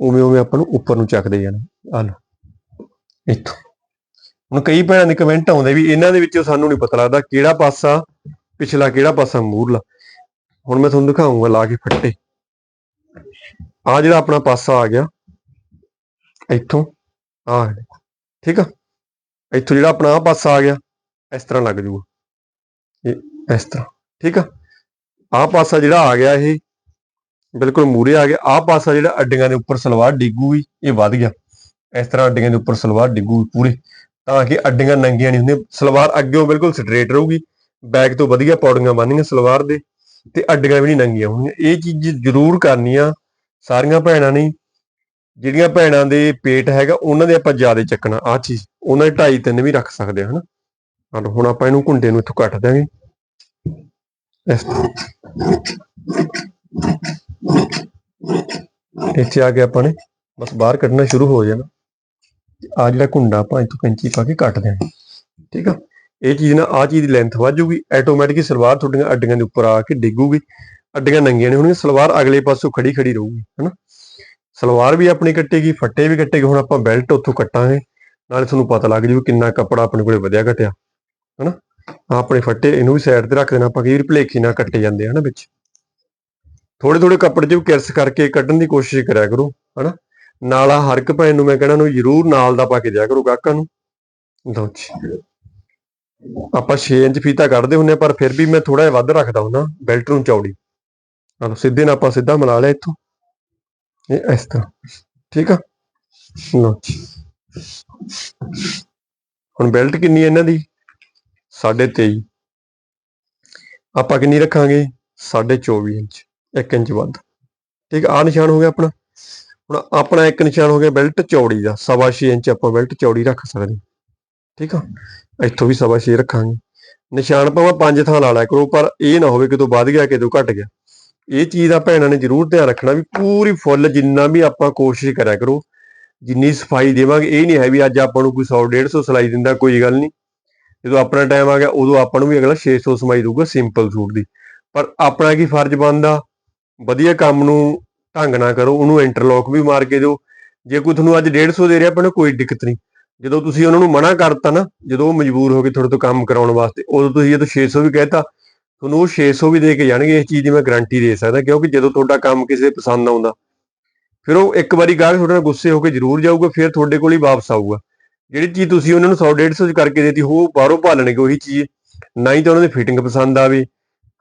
ਉਵੇਂ ਉਵੇਂ ਆਪਾਂ ਨੂੰ ਉੱਪਰ ਨੂੰ ਚੱਕਦੇ ਜਾਣਾ। ਆ ਲਓ ਇੱਥੋਂ। ਹੁਣ ਕਈ ਭੈਣਾਂ ਦੇ ਕਮੈਂਟ ਆਉਂਦੇ ਵੀ ਇਹਨਾਂ ਦੇ ਵਿੱਚੋਂ ਸਾਨੂੰ ਨਹੀਂ ਪਤਾ ਲੱਗਦਾ ਕਿਹੜਾ ਪਾਸਾ ਪਿਛਲਾ ਕਿਹੜਾ ਪਾਸਾ ਮੂਰਲਾ? ਹੁਣ ਮੈਂ ਤੁਹਾਨੂੰ ਦਿਖਾਉਂਗਾ, ਲਾ ਕੇ ਫੱਟੇ। ਆ ਜਿਹੜਾ ਆਪਣਾ ਪਾਸਾ ਆ ਗਿਆ, ਇੱਥੋਂ ਆ ਠੀਕ ਆ? ਇੱਥੋਂ ਜਿਹੜਾ ਆਪਣਾ ਆ ਪਾਸਾ ਆ ਗਿਆ, ਇਸ ਤਰ੍ਹਾਂ ਲੱਗ ਜੂਗਾ। ਇਹ ਇਸ ਤਰ੍ਹਾਂ, ਠੀਕ ਆ? ਆ ਪਾਸਾ ਜਿਹੜਾ ਆ ਗਿਆ ਇਹ, ਬਿਲਕੁਲ ਮੂਰੇ ਆ ਗਿਆ। ਆ ਪਾਸਾ ਜਿਹੜਾ ਅੱਡੀਆਂ ਦੇ ਉੱਪਰ ਸਲਵਾਰ ਡਿੱਗੂਗੀ ਇਹ ਵੱਧ ਗਿਆ। ਇਸ ਤਰ੍ਹਾਂ ਅੱਡੀਆਂ ਦੇ ਉੱਪਰ ਸਲਵਾਰ ਡਿੱਗੂਗੀ ਪੂਰੇ। ਤਾਂ ਕਿ ਅੱਡੀਆਂ ਨੰਗੀਆਂ ਨਹੀਂ ਹੁੰਦੀਆਂ। ਸਲਵਾਰ ਅੱਗੇੋਂ ਬਿਲਕੁਲ ਸਟ੍ਰੇਟ ਰਹੂਗੀ। ਬੈਕ ਤੋਂ ਵਧੀਆ ਪੌੜੀਆਂ ਬੰਨੀਆਂ ਸਲਵਾਰ ਦੇ ਤੇ ਅੱਡੀਆਂ ਵੀ ਨਹੀਂ ਨੰਗੀਆਂ ਹੋਣਗੀਆਂ ਇਹ ਚੀਜ਼ ਜ਼ਰੂਰ ਕਰਨੀ ਆ ਸਾਰੀਆਂ ਭੈਣਾਂ ਨੇ। ਜਿਹੜੀਆਂ ਭੈਣਾਂ ਦੇ ਪੇਟ ਹੈਗਾ, ਉਹਨਾਂ ਦੇ ਆਪਾਂ ਜ਼ਿਆਦਾ ਚੱਕਣਾ। ਆ ਚੀਜ਼, ਉਹਨਾਂ ਦੇ ਢਾਈ ਤਿੰਨ ਵੀ ਰੱਖ ਸਕਦੇ ਹਾਂ ਹਨਾ? ਹੁਣ ਆਪਾਂ ਇਹਨੂੰ ਘੁੰਡੇ ਨੂੰ ਇੱਥੋਂ ਕੱਟ ਦਾਂਗੇ ਇਸ ਇੱਥੇ ਆ ਕੇ ਆਪਾਂ ਨੇ ਬਸ ਬਾਹਰ ਕੱਢਣਾ ਸ਼ੁਰੂ ਹੋ ਜਾਣਾ। ਆ ਜਿਹੜਾ ਘੁੰਡਾ ਆਪਾਂ ਇੱਥੋਂ ਕੈਂਚੀ ਪਾ ਕੇ ਕੱਟ ਦੇਣਾ ਠੀਕ ਆ? ਇਹ ਚੀਜ਼ ਨਾਲ ਆ ਚੀਜ਼ ਦੀ ਲੈਂਥ ਵੱਧ ਜਾਊਗੀ ਆਟੋਮੈਟਿਕ ਸਲਵਾਰ ਤੁਹਾਡੀਆਂ ਅੱਡੀਆਂ ਦੇ ਉੱਪਰ ਆ ਕੇ ਡਿੱਗੂਗੀ, ਅੱਡੀਆਂ ਨੰਗੀਆਂ ਨਹੀਂ ਹੋਣਗੀਆਂ ਸਲਵਾਰ ਅਗਲੇ ਪਾਸੋਂ ਖੜੀ ਖੜੀ ਰਹੂਗੀ, ਹਨਾ? ਸਲਵਾਰ ਵੀ ਆਪਣੀ ਕੱਟੇਗੀ, ਫੱਟੇ ਵੀ ਕੱਟੇਗੀ, ਹੁਣ ਆਪਾਂ ਬੈਲਟ ਉੱਥੋਂ ਕੱਟਾਂਗੇ, ਨਾਲੇ ਤੁਹਾਨੂੰ ਪਤਾ ਲੱਗ ਜੂ ਕਿੰਨਾ ਕੱਪੜਾ ਆਪਣੇ ਕੋਲੇ ਵਧਿਆ ਘਟਿਆ, ਹਨਾ? ਆਹ ਆਪਣੇ ਫੱਟੇ ਇਹਨੂੰ ਵੀ ਸਾਈਡ ਤੇ ਰੱਖ ਦੇਣਾ, ਆਪਾਂ ਕਈ ਵਾਰ ਭਲੇਖੀ ਨਾਲ ਕੱਟੇ ਜਾਂਦੇ ਹਨਾ ਵਿੱਚ। ਥੋੜੇ ਥੋੜੇ ਕੱਪੜੇ 'ਚ ਵੀ ਕਿਰਸ ਕਰਕੇ ਕੱਢਣ ਦੀ ਕੋਸ਼ਿਸ਼ ਕਰਿਆ ਕਰੋ, ਹਨਾ? ਨਾਲ ਆ ਹਰ ਇੱਕ ਭੈਣ ਨੂੰ ਮੈਂ ਕਹਿਣਾ ਨੂੰ ਜ਼ਰੂਰ ਨਾਲ ਦਾ ਪਾ ਕੇ ਦਿਆ ਕਰੋ ਗਾਹਕਾਂ ਨੂੰ। ਲਓ ਜੀ। ਆਪਾਂ 6 ਇੰਚ ਫੀਤਾ ਕੱਢਦੇ ਹੁੰਨੇ ਪਰ ਫਿਰ ਵੀ ਮੈਂ ਥੋੜਾ ਜਿਹਾ ਵੱਧ ਰੱਖਦਾ ਹੁੰਨਾ ਬੈਲਟ ਨੂੰ ਚੌੜੀ। ਚਲੋ, ਸਿੱਧੇ ਨਾਲ ਆਪਾਂ ਸਿੱਧਾ ਮਿਲਾ ਲਿਆ ਇੱਥੋਂ। ਇਹ ਇਸ ਤਰ੍ਹਾਂ, ਠੀਕ ਆ? ਲਓ ਹੁਣ ਬੈਲਟ ਕਿੰਨੀ ਹੈ ਇਹਨਾਂ ਦੀ? 23.5 ਆਪਾਂ ਕਿੰਨੀ ਰੱਖਾਂਗੇ? 24.5 ਇੰਚ 1 ਇੰਚ ਵੱਧ। ਠੀਕ ਆ ਨਿਸ਼ਾਨ ਹੋ ਗਿਆ ਆਪਣਾ। ਹੁਣ ਆਪਣਾ ਇੱਕ ਨਿਸ਼ਾਨ ਹੋ ਗਿਆ ਬੈਲਟ ਚੌੜੀ ਦਾ। 6.5 ਇੰਚ ਆਪਾਂ ਬੈਲਟ ਚੌੜੀ ਰੱਖ ਸਕਦੇ ਠੀਕ ਆ? ਇੱਥੋਂ ਵੀ 6.5 ਰੱਖਾਂਗੇ। ਨਿਸ਼ਾਨ ਭਾਵੇਂ ਪੰਜ ਥਾਂ ਲਾ ਲਿਆ ਕਰੋ, ਪਰ ਇਹ ਨਾ ਹੋਵੇ ਕਿਤੋਂ ਵੱਧ ਗਿਆ, ਕਿਤੋਂ ਘਟ ਗਿਆ। ਇਹ ਚੀਜ਼ ਦਾ ਭੈਣਾਂ ਨੇ ਜ਼ਰੂਰ ਧਿਆਨ ਰੱਖਣਾ ਵੀ ਪੂਰੀ ਫੁੱਲ ਜਿੰਨਾ ਵੀ ਆਪਾਂ ਕੋਸ਼ਿਸ਼ ਕਰਿਆ ਕਰੋ, ਜਿੰਨੀ ਸਫ਼ਾਈ ਦੇਵਾਂਗੇ। ਇਹ ਨਹੀਂ ਹੈ ਵੀ ਅੱਜ ਆਪਾਂ ਨੂੰ ਕੋਈ 100 150 ਸਿਲਾਈ ਦਿੰਦਾ, ਕੋਈ ਗੱਲ ਨਹੀਂ। ਜਦੋਂ ਆਪਣਾ ਟਾਈਮ ਆ ਗਿਆ, ਉਦੋਂ ਆਪਾਂ ਨੂੰ ਵੀ ਅਗਲਾ 600 ਸਮਾਈ ਦਊਗਾ ਸਿੰਪਲ ਸੂਟ ਦੀ। ਪਰ ਆਪਣਾ ਕੀ ਫਰਜ਼ ਬਣਦਾ? ਵਧੀਆ ਕੰਮ ਨੂੰ ਢੰਗ ਨਾ ਕਰੋ, ਉਹਨੂੰ ਇੰਟਰਲੌਕ ਵੀ ਮਾਰ ਕੇ ਦਿਓ। ਜੇ ਕੋਈ ਤੁਹਾਨੂੰ ਅੱਜ 150 ਦੇ ਰਿਹਾ, ਆਪਾਂ ਨੂੰ ਕੋਈ ਦਿੱਕਤ ਨਹੀਂ। ਜਦੋਂ ਤੁਸੀਂ ਉਹਨਾਂ ਨੂੰ ਮਨਾ ਕਰਤਾ ਨਾ, ਜਦੋਂ ਉਹ ਮਜਬੂਰ ਹੋ ਕੇ ਤੁਹਾਡੇ ਤੋਂ ਕੰਮ ਕਰਾਉਣ ਵਾਸਤੇ, ਉਦੋਂ ਤੁਸੀਂ ਜਦੋਂ 600 ਵੀ ਕਹਿਤਾ ਤੁਹਾਨੂੰ ਉਹ 600 ਵੀ ਦੇ ਕੇ ਜਾਣਗੇ, ਇਸ ਚੀਜ਼ ਦੀ ਮੈਂ ਗਾਰੰਟੀ ਦੇ ਸਕਦਾ, ਕਿਉਂਕਿ ਜਦੋਂ ਤੁਹਾਡਾ ਕੰਮ ਕਿਸੇ ਪਸੰਦ ਆਉਂਦਾ, ਫਿਰ ਉਹ ਇੱਕ ਵਾਰੀ ਗਾਹਕ ਤੁਹਾਡੇ ਨਾਲ ਗੁੱਸੇ ਹੋ ਕੇ ਜ਼ਰੂਰ ਜਾਊਗਾ, ਫਿਰ ਤੁਹਾਡੇ ਕੋਲ ਹੀ ਵਾਪਸ ਆਊਗਾ। ਜਿਹੜੀ ਚੀਜ਼ ਤੁਸੀਂ ਉਹਨਾਂ ਨੂੰ 100 150 ਚ ਕਰਕੇ ਦੇਤੀ, ਉਹ ਬਾਹਰੋਂ ਭਾਲਣਗੇ ਉਹੀ ਚੀਜ਼, ਨਾ ਹੀ ਤਾਂ ਉਹਨਾਂ ਦੀ ਫਿਟਿੰਗ ਪਸੰਦ ਆਵੇ,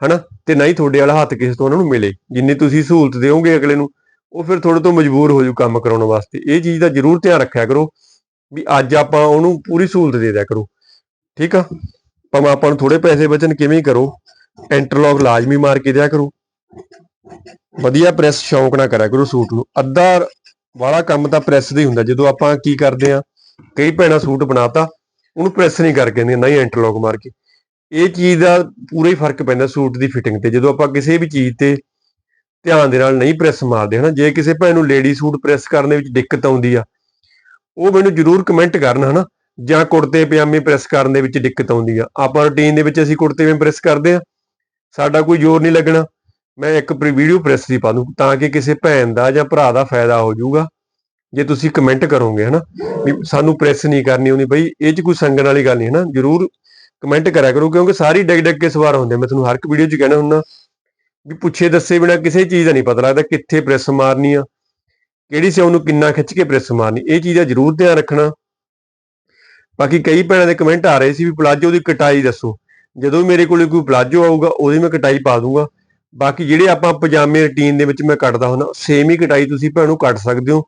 ਹਨਾ? ਤੇ ਨਾ ਹੀ ਤੁਹਾਡੇ ਵਾਲਾ ਹੱਥ ਕਿਸੇ ਤੋਂ ਉਹਨਾਂ ਨੂੰ ਮਿਲੇ, ਜਿੰਨੀ ਤੁਸੀਂ ਸਹੂਲਤ ਦਿਓਗੇ ਅਗਲੇ ਨੂੰ, ਉਹ ਫਿਰ ਤੁਹਾਡੇ ਤੋਂ ਮਜਬੂਰ ਹੋ ਜੂ ਕੰਮ ਕਰਾਉਣ ਵਾਸਤੇ। ਇਹ ਚੀਜ਼ ਦਾ ਜ਼ਰੂਰ ਧਿਆਨ ਰੱਖਿਆ ਕਰੋ। ਵੀ ਅੱਜ ਆਪਾਂ ਉਹਨੂੰ ਪੂਰੀ ਸਹੂਲਤ ਦੇ ਦਿਆ ਕਰੋ। ਠੀਕ ਆ? ਭਾਵੇਂ ਆਪਾਂ ਨੂੰ ਥੋੜੇ ਪੈਸੇ ਬਚਣ, ਕਿਵੇਂ ਕਰੋ? ਇੰਟਰਲੌਕ ਲਾਜ਼ਮੀ ਮਾਰ ਕੇ ਦਿਆ ਕਰੋ। ਵਧੀਆ ਪ੍ਰੈਸ ਸ਼ੌਂਕ ਨਾ ਕਰਿਆ ਕਰੋ ਸੂਟ ਨੂੰ। ਅੱਧਾ ਵਾਲਾ ਕੰਮ ਤਾਂ ਪ੍ਰੈਸ ਦਾ ਹੀ ਹੁੰਦਾ। ਜਦੋਂ ਆਪਾਂ ਕੀ ਕਰਦੇ ਆ, ਕਈ ਭੈਣਾਂ ਸੂਟ ਬਣਾਤਾ, ਉਹਨੂੰ ਪ੍ਰੈਸ ਨਹੀਂ ਕਰਕੇ ਦਿੰਦੀਆਂ ਨਹੀਂ ਇੰਟਰਲੌਕ ਮਾਰ ਕੇ। ਇਹ ਚੀਜ਼ ਦਾ ਪੂਰਾ ਹੀ ਫ਼ਰਕ ਪੈਂਦਾ ਸੂਟ ਦੀ ਫਿਟਿੰਗ ਤੇ। ਜਦੋਂ ਆਪਾਂ ਕਿਸੇ ਵੀ ਚੀਜ਼ ਤੇ ਧਿਆਨ ਦੇ ਨਾਲ ਨਹੀਂ ਪ੍ਰੈਸ ਮਾਰਦੇ, ਹਨਾ? ਜੇ ਕਿਸੇ ਭੈਣ ਨੂੰ ਲੇਡੀ ਸੂਟ ਪ੍ਰੈਸ ਕਰਨ ਦੇ ਵਿੱਚ ਦਿੱਕਤ ਆਉਂਦੀ ਆ ਉਹ ਮੈਨੂੰ ਜਰੂਰ ਕਮੈਂਟ ਕਰਨ, ਹਨਾ? ਜਾਂ ਕੁੜਤੇ, ਪਜਾਮੇ ਪ੍ਰੈਸ ਕਰਨ ਦੇ ਵਿੱਚ ਦਿੱਕਤ ਆਉਂਦੀ ਆ। ਆਪਾਂ ਰੁਟੀਨ ਦੇ ਵਿੱਚ ਅਸੀਂ ਕੁੜਤੇ ਪਜਾਮੇ ਪ੍ਰੈਸ ਕਰਦੇ ਆ। ਸਾਡਾ ਕੋਈ ਜ਼ੋਰ ਨਹੀਂ ਲੱਗਣਾ। ਮੈਂ ਇੱਕ ਵੀਡੀਓ ਪ੍ਰੈਸ ਦੀ ਪਾ ਦੂੰ, ਤਾਂ ਕਿ ਕਿਸੇ ਭੈਣ ਦਾ ਜਾਂ ਭਰਾ ਦਾ ਫਾਇਦਾ ਹੋ ਜਾਊਗਾ। ਜੇ ਤੁਸੀਂ ਕਮੈਂਟ ਕਰੋਗੇ, ਹਨਾ? ਵੀ ਸਾਨੂੰ ਪ੍ਰੈਸ ਨਹੀਂ ਕਰਨੀ ਆਉਂਦੀ ਬਈ, ਇਹ ਚ ਕੋਈ ਸੰਗਣ ਵਾਲੀ ਗੱਲ ਨਹੀਂ, ਹਨਾ? ਜਰੂਰ ਕਮੈਂਟ ਕਰਿਆ ਕਰੋ, ਕਿਉਂਕਿ ਸਾਰੀ ਡਿੱਗ ਡਿੱਗ ਕੇ ਸਵਾਰ ਹੁੰਦੇ ਮੈਂ ਤੁਹਾਨੂੰ ਹਰ ਇੱਕ ਵੀਡੀਓ 'ਚ ਕਹਿਣਾ ਹੁੰਦਾ ਵੀ ਪੁੱਛੇ ਦੱਸੇ ਬਿਨਾ ਕਿਸੇ ਚੀਜ਼ ਦਾ ਨਹੀਂ ਪਤਾ ਲੱਗਦਾ ਕਿੱਥੇ ਪ੍ਰੈਸ ਮਾਰਨੀ ਆ। ਕਿਹੜੀ ਸਿਉ ਨੂੰ ਕਿੰਨਾ ਖਿੱਚ ਕੇ ਪ੍ਰੈਸ ਮਾਰਨੀ, ਇਹ ਚੀਜ਼ ਦਾ ਜ਼ਰੂਰ ਧਿਆਨ ਰੱਖਣਾ। ਬਾਕੀ ਕਈ ਭੈਣਾਂ ਦੇ ਕਮੈਂਟ ਆ ਰਹੇ ਸੀ ਵੀ ਪਲਾਜੋ ਦੀ ਕਟਾਈ ਦੱਸੋ। ਜਦੋਂ ਮੇਰੇ ਕੋਲੇ ਕੋਈ ਪਲਾਜੋ ਆਊਗਾ, ਉਹਦੀ ਮੈਂ ਕਟਾਈ ਪਾ ਦੂੰਗਾ। ਬਾਕੀ ਜਿਹੜੇ ਆਪਾਂ ਪਜਾਮੇ ਰੁਟੀਨ ਦੇ ਵਿੱਚ ਮੈਂ ਕੱਟਦਾ ਹੁੰਦਾ ਸੇਮ ਹੀ ਕਟਾਈ ਤੁਸੀਂ ਭੈਣੋ ਕੱਟ ਸਕਦੇ ਹੋ।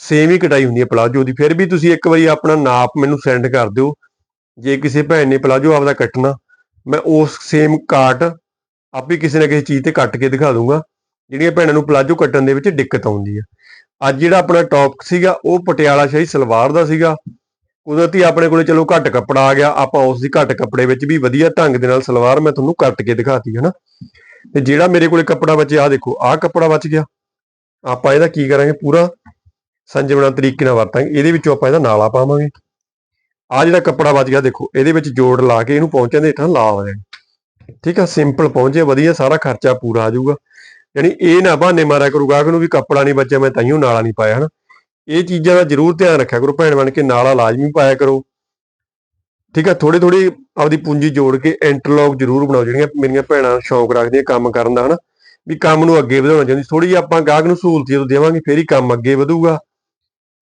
ਸੇਮ ਹੀ ਕਟਾਈ ਹੁੰਦੀ ਹੈ ਪਲਾਜੋ ਦੀ। ਫਿਰ ਵੀ ਤੁਸੀਂ ਇੱਕ ਵਾਰੀ ਆਪਣਾ ਨਾਪ ਮੈਨੂੰ ਸੈਂਡ ਕਰ ਦਿਓ। ਜੇ ਕਿਸੇ ਭੈਣ ਨੇ ਪਲਾਜੋ ਆਪਦਾ ਕੱਟਣਾ, ਮੈਂ ਉਸ ਸੇਮ ਕਾਟ ਆਪੇ ਕਿਸੇ ਨਾ ਕਿਸੇ ਚੀਜ਼ ਤੇ ਕੱਟ ਕੇ ਦਿਖਾ ਦੂੰਗਾ। ਜਿਹੜੀਆਂ ਭੈਣਾਂ ਨੂੰ ਪਲਾਜੋ ਕੱਟਣ ਦੇ ਵਿੱਚ ਦਿੱਕਤ ਆਉਂਦੀ ਹੈ। ਅੱਜ ਜਿਹੜਾ ਆਪਣਾ ਟੌਪ ਸੀਗਾ, ਉਹ ਪਟਿਆਲਾ ਸ਼ਾਹੀ ਸਲਵਾਰ ਦਾ ਸੀਗਾ। ਕੁਦਰਤੀ ਆਪਣੇ ਕੋਲੇ ਚਲੋ ਘੱਟ ਕੱਪੜਾ ਆ ਗਿਆ, ਆਪਾਂ ਉਸ ਦੀ ਘੱਟ ਕੱਪੜੇ ਵਿੱਚ ਵੀ ਵਧੀਆ ਢੰਗ ਦੇ ਨਾਲ ਸਲਵਾਰ ਮੈਂ ਤੁਹਾਨੂੰ ਕੱਟ ਕੇ ਦਿਖਾਤੀ, ਹਨਾ? ਤੇ ਜਿਹੜਾ ਮੇਰੇ ਕੋਲੇ ਕੱਪੜਾ ਬਚਿਆ ਆ ਦੇਖੋ, ਆਹ ਕੱਪੜਾ ਬਚ ਗਿਆ। ਆਪਾਂ ਇਹਦਾ ਕੀ ਕਰਾਂਗੇ ਪੂਰਾ? ਸੰਜਮਣਾ ਤਰੀਕੇ ਨਾਲ ਵਰਤਾਂਗੇ, ਇਹਦੇ ਵਿੱਚੋਂ ਆਪਾਂ ਇਹਦਾ ਨਾਲਾ ਪਾਵਾਂਗੇ। ਆ ਜਿਹੜਾ ਕੱਪੜਾ ਬਚ ਗਿਆ, ਦੇਖੋ, ਇਹਦੇ ਵਿੱਚ ਜੋੜ ਲਾ ਕੇ ਇਹਨੂੰ ਪਹੁੰਚਣ ਦੇ ਹੇਠਾਂ ਲਾ ਦੇਣਾ। ਠੀਕ ਆ, ਸਿੰਪਲ ਪਹੁੰਚੇ ਵਧੀਆ ਸਾਰਾ ਖਰਚਾ ਪੂਰਾ ਆ ਜਾਊਗਾ। ਯਾਨੀ ਇਹ ਨਾ ਬਹਾਨੇ ਮਾਰਿਆ ਕਰੋ, ਗਾਹਕ ਨੂੰ ਵੀ ਕੱਪੜਾ ਨਹੀਂ ਬਚਿਆ, ਮੈਂ ਤਾਈਓ ਨਾਲਾ ਨਹੀਂ ਪਾਇਆ, ਹਨਾ? ਇਹ ਚੀਜ਼ਾਂ ਦਾ ਜ਼ਰੂਰ ਧਿਆਨ ਰੱਖਿਆ ਕਰੋ, ਭੈਣ ਬਣ ਕੇ ਨਾਲਾ ਲਾਜ਼ਮੀ ਪਾਇਆ ਕਰੋ। ਠੀਕ ਆ ਥੋੜੀ ਥੋੜੀ ਆਪਦੀ ਪੂੰਜੀ ਜੋੜ ਕੇ ਇੰਟਰਲੌਕ ਜ਼ਰੂਰ ਬਣਾਓ, ਜਿਹੜੀਆਂ ਮੇਰੀਆਂ ਭੈਣਾਂ ਸ਼ੌਂਕ ਰੱਖਦੀਆਂ ਕੰਮ ਕਰਨ ਦਾ, ਹਨਾ? ਵੀ ਕੰਮ ਨੂੰ ਅੱਗੇ ਵਧਾਉਣਾ ਚਾਹੁੰਦੀ ਥੋੜੀ ਜਿਹੀ ਆਪਾਂ ਗਾਹਕ ਨੂੰ ਸਹੂਲਤ ਜਦੋਂ ਦੇਵਾਂਗੇ, ਫੇਰ ਹੀ ਕੰਮ ਅੱਗੇ ਵਧੂਗਾ।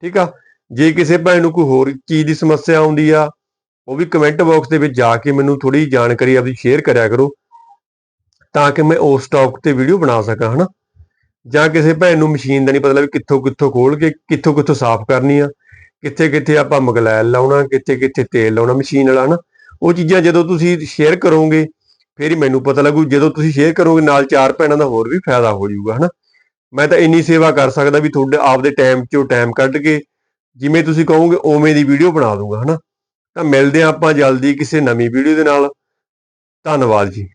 ਠੀਕ ਆ? ਜੇ ਕਿਸੇ ਭੈਣ ਨੂੰ ਕੋਈ ਹੋਰ ਚੀਜ਼ ਦੀ ਸਮੱਸਿਆ ਆਉਂਦੀ ਆ, ਉਹ ਵੀ ਕਮੈਂਟ ਬਾਕਸ ਦੇ ਵਿੱਚ ਜਾ ਕੇ ਮੈਨੂੰ ਥੋੜੀ ਜਾਣਕਾਰੀ ਆਪਦੀ ਸ਼ੇਅਰ ਕਰਿਆ ਕਰੋ। ਤਾਂ ਕਿ ਮੈਂ ਉਸ ਟੌਪਿਕ ਤੇ ਵੀਡੀਓ ਬਣਾ ਸਕਾਂ, ਹਨਾ? ਜਾਂ ਕਿਸੇ ਭੈਣ ਨੂੰ ਮਸ਼ੀਨ ਦਾ ਨਹੀਂ ਪਤਾ ਲੱਗ ਕਿੱਥੋਂ ਕਿੱਥੋਂ ਖੋਲ ਕੇ ਕਿੱਥੋਂ ਕਿੱਥੋਂ ਸਾਫ਼ ਕਰਨੀ ਆ, ਕਿੱਥੇ ਕਿੱਥੇ ਆਪਾਂ ਮਗਲੈਲ ਲਾਉਣਾ, ਕਿੱਥੇ ਕਿੱਥੇ ਤੇਲ ਲਾਉਣਾ ਮਸ਼ੀਨ ਵਾਲਾ, ਹਨਾ? ਉਹ ਚੀਜ਼ਾਂ ਜਦੋਂ ਤੁਸੀਂ ਸ਼ੇਅਰ ਕਰੋਗੇ, ਫਿਰ ਹੀ ਮੈਨੂੰ ਪਤਾ ਲੱਗੂ, ਜਦੋਂ ਤੁਸੀਂ ਸ਼ੇਅਰ ਕਰੋਗੇ ਨਾਲ ਚਾਰ ਭੈਣਾਂ ਦਾ ਹੋਰ ਵੀ ਫਾਇਦਾ ਹੋ ਜਾਊਗਾ, ਹਨਾ? ਮੈਂ ਤਾਂ ਇੰਨੀ ਸੇਵਾ ਕਰ ਸਕਦਾ ਵੀ ਤੁਹਾਡੇ ਆਪਦੇ ਟਾਈਮ 'ਚੋਂ ਟਾਈਮ ਕੱਢ ਕੇ ਜਿਵੇਂ ਤੁਸੀਂ ਕਹੋਗੇ ਉਵੇਂ ਦੀ ਵੀਡੀਓ ਬਣਾ ਦੂੰਗਾ ਹਨਾ? ਤਾਂ ਮਿਲਦੇ ਹਾਂ ਆਪਾਂ ਜਲਦੀ ਕਿਸੇ ਨਵੀਂ ਵੀਡੀਓ ਦੇ ਨਾਲ। ਧੰਨਵਾਦ ਜੀ।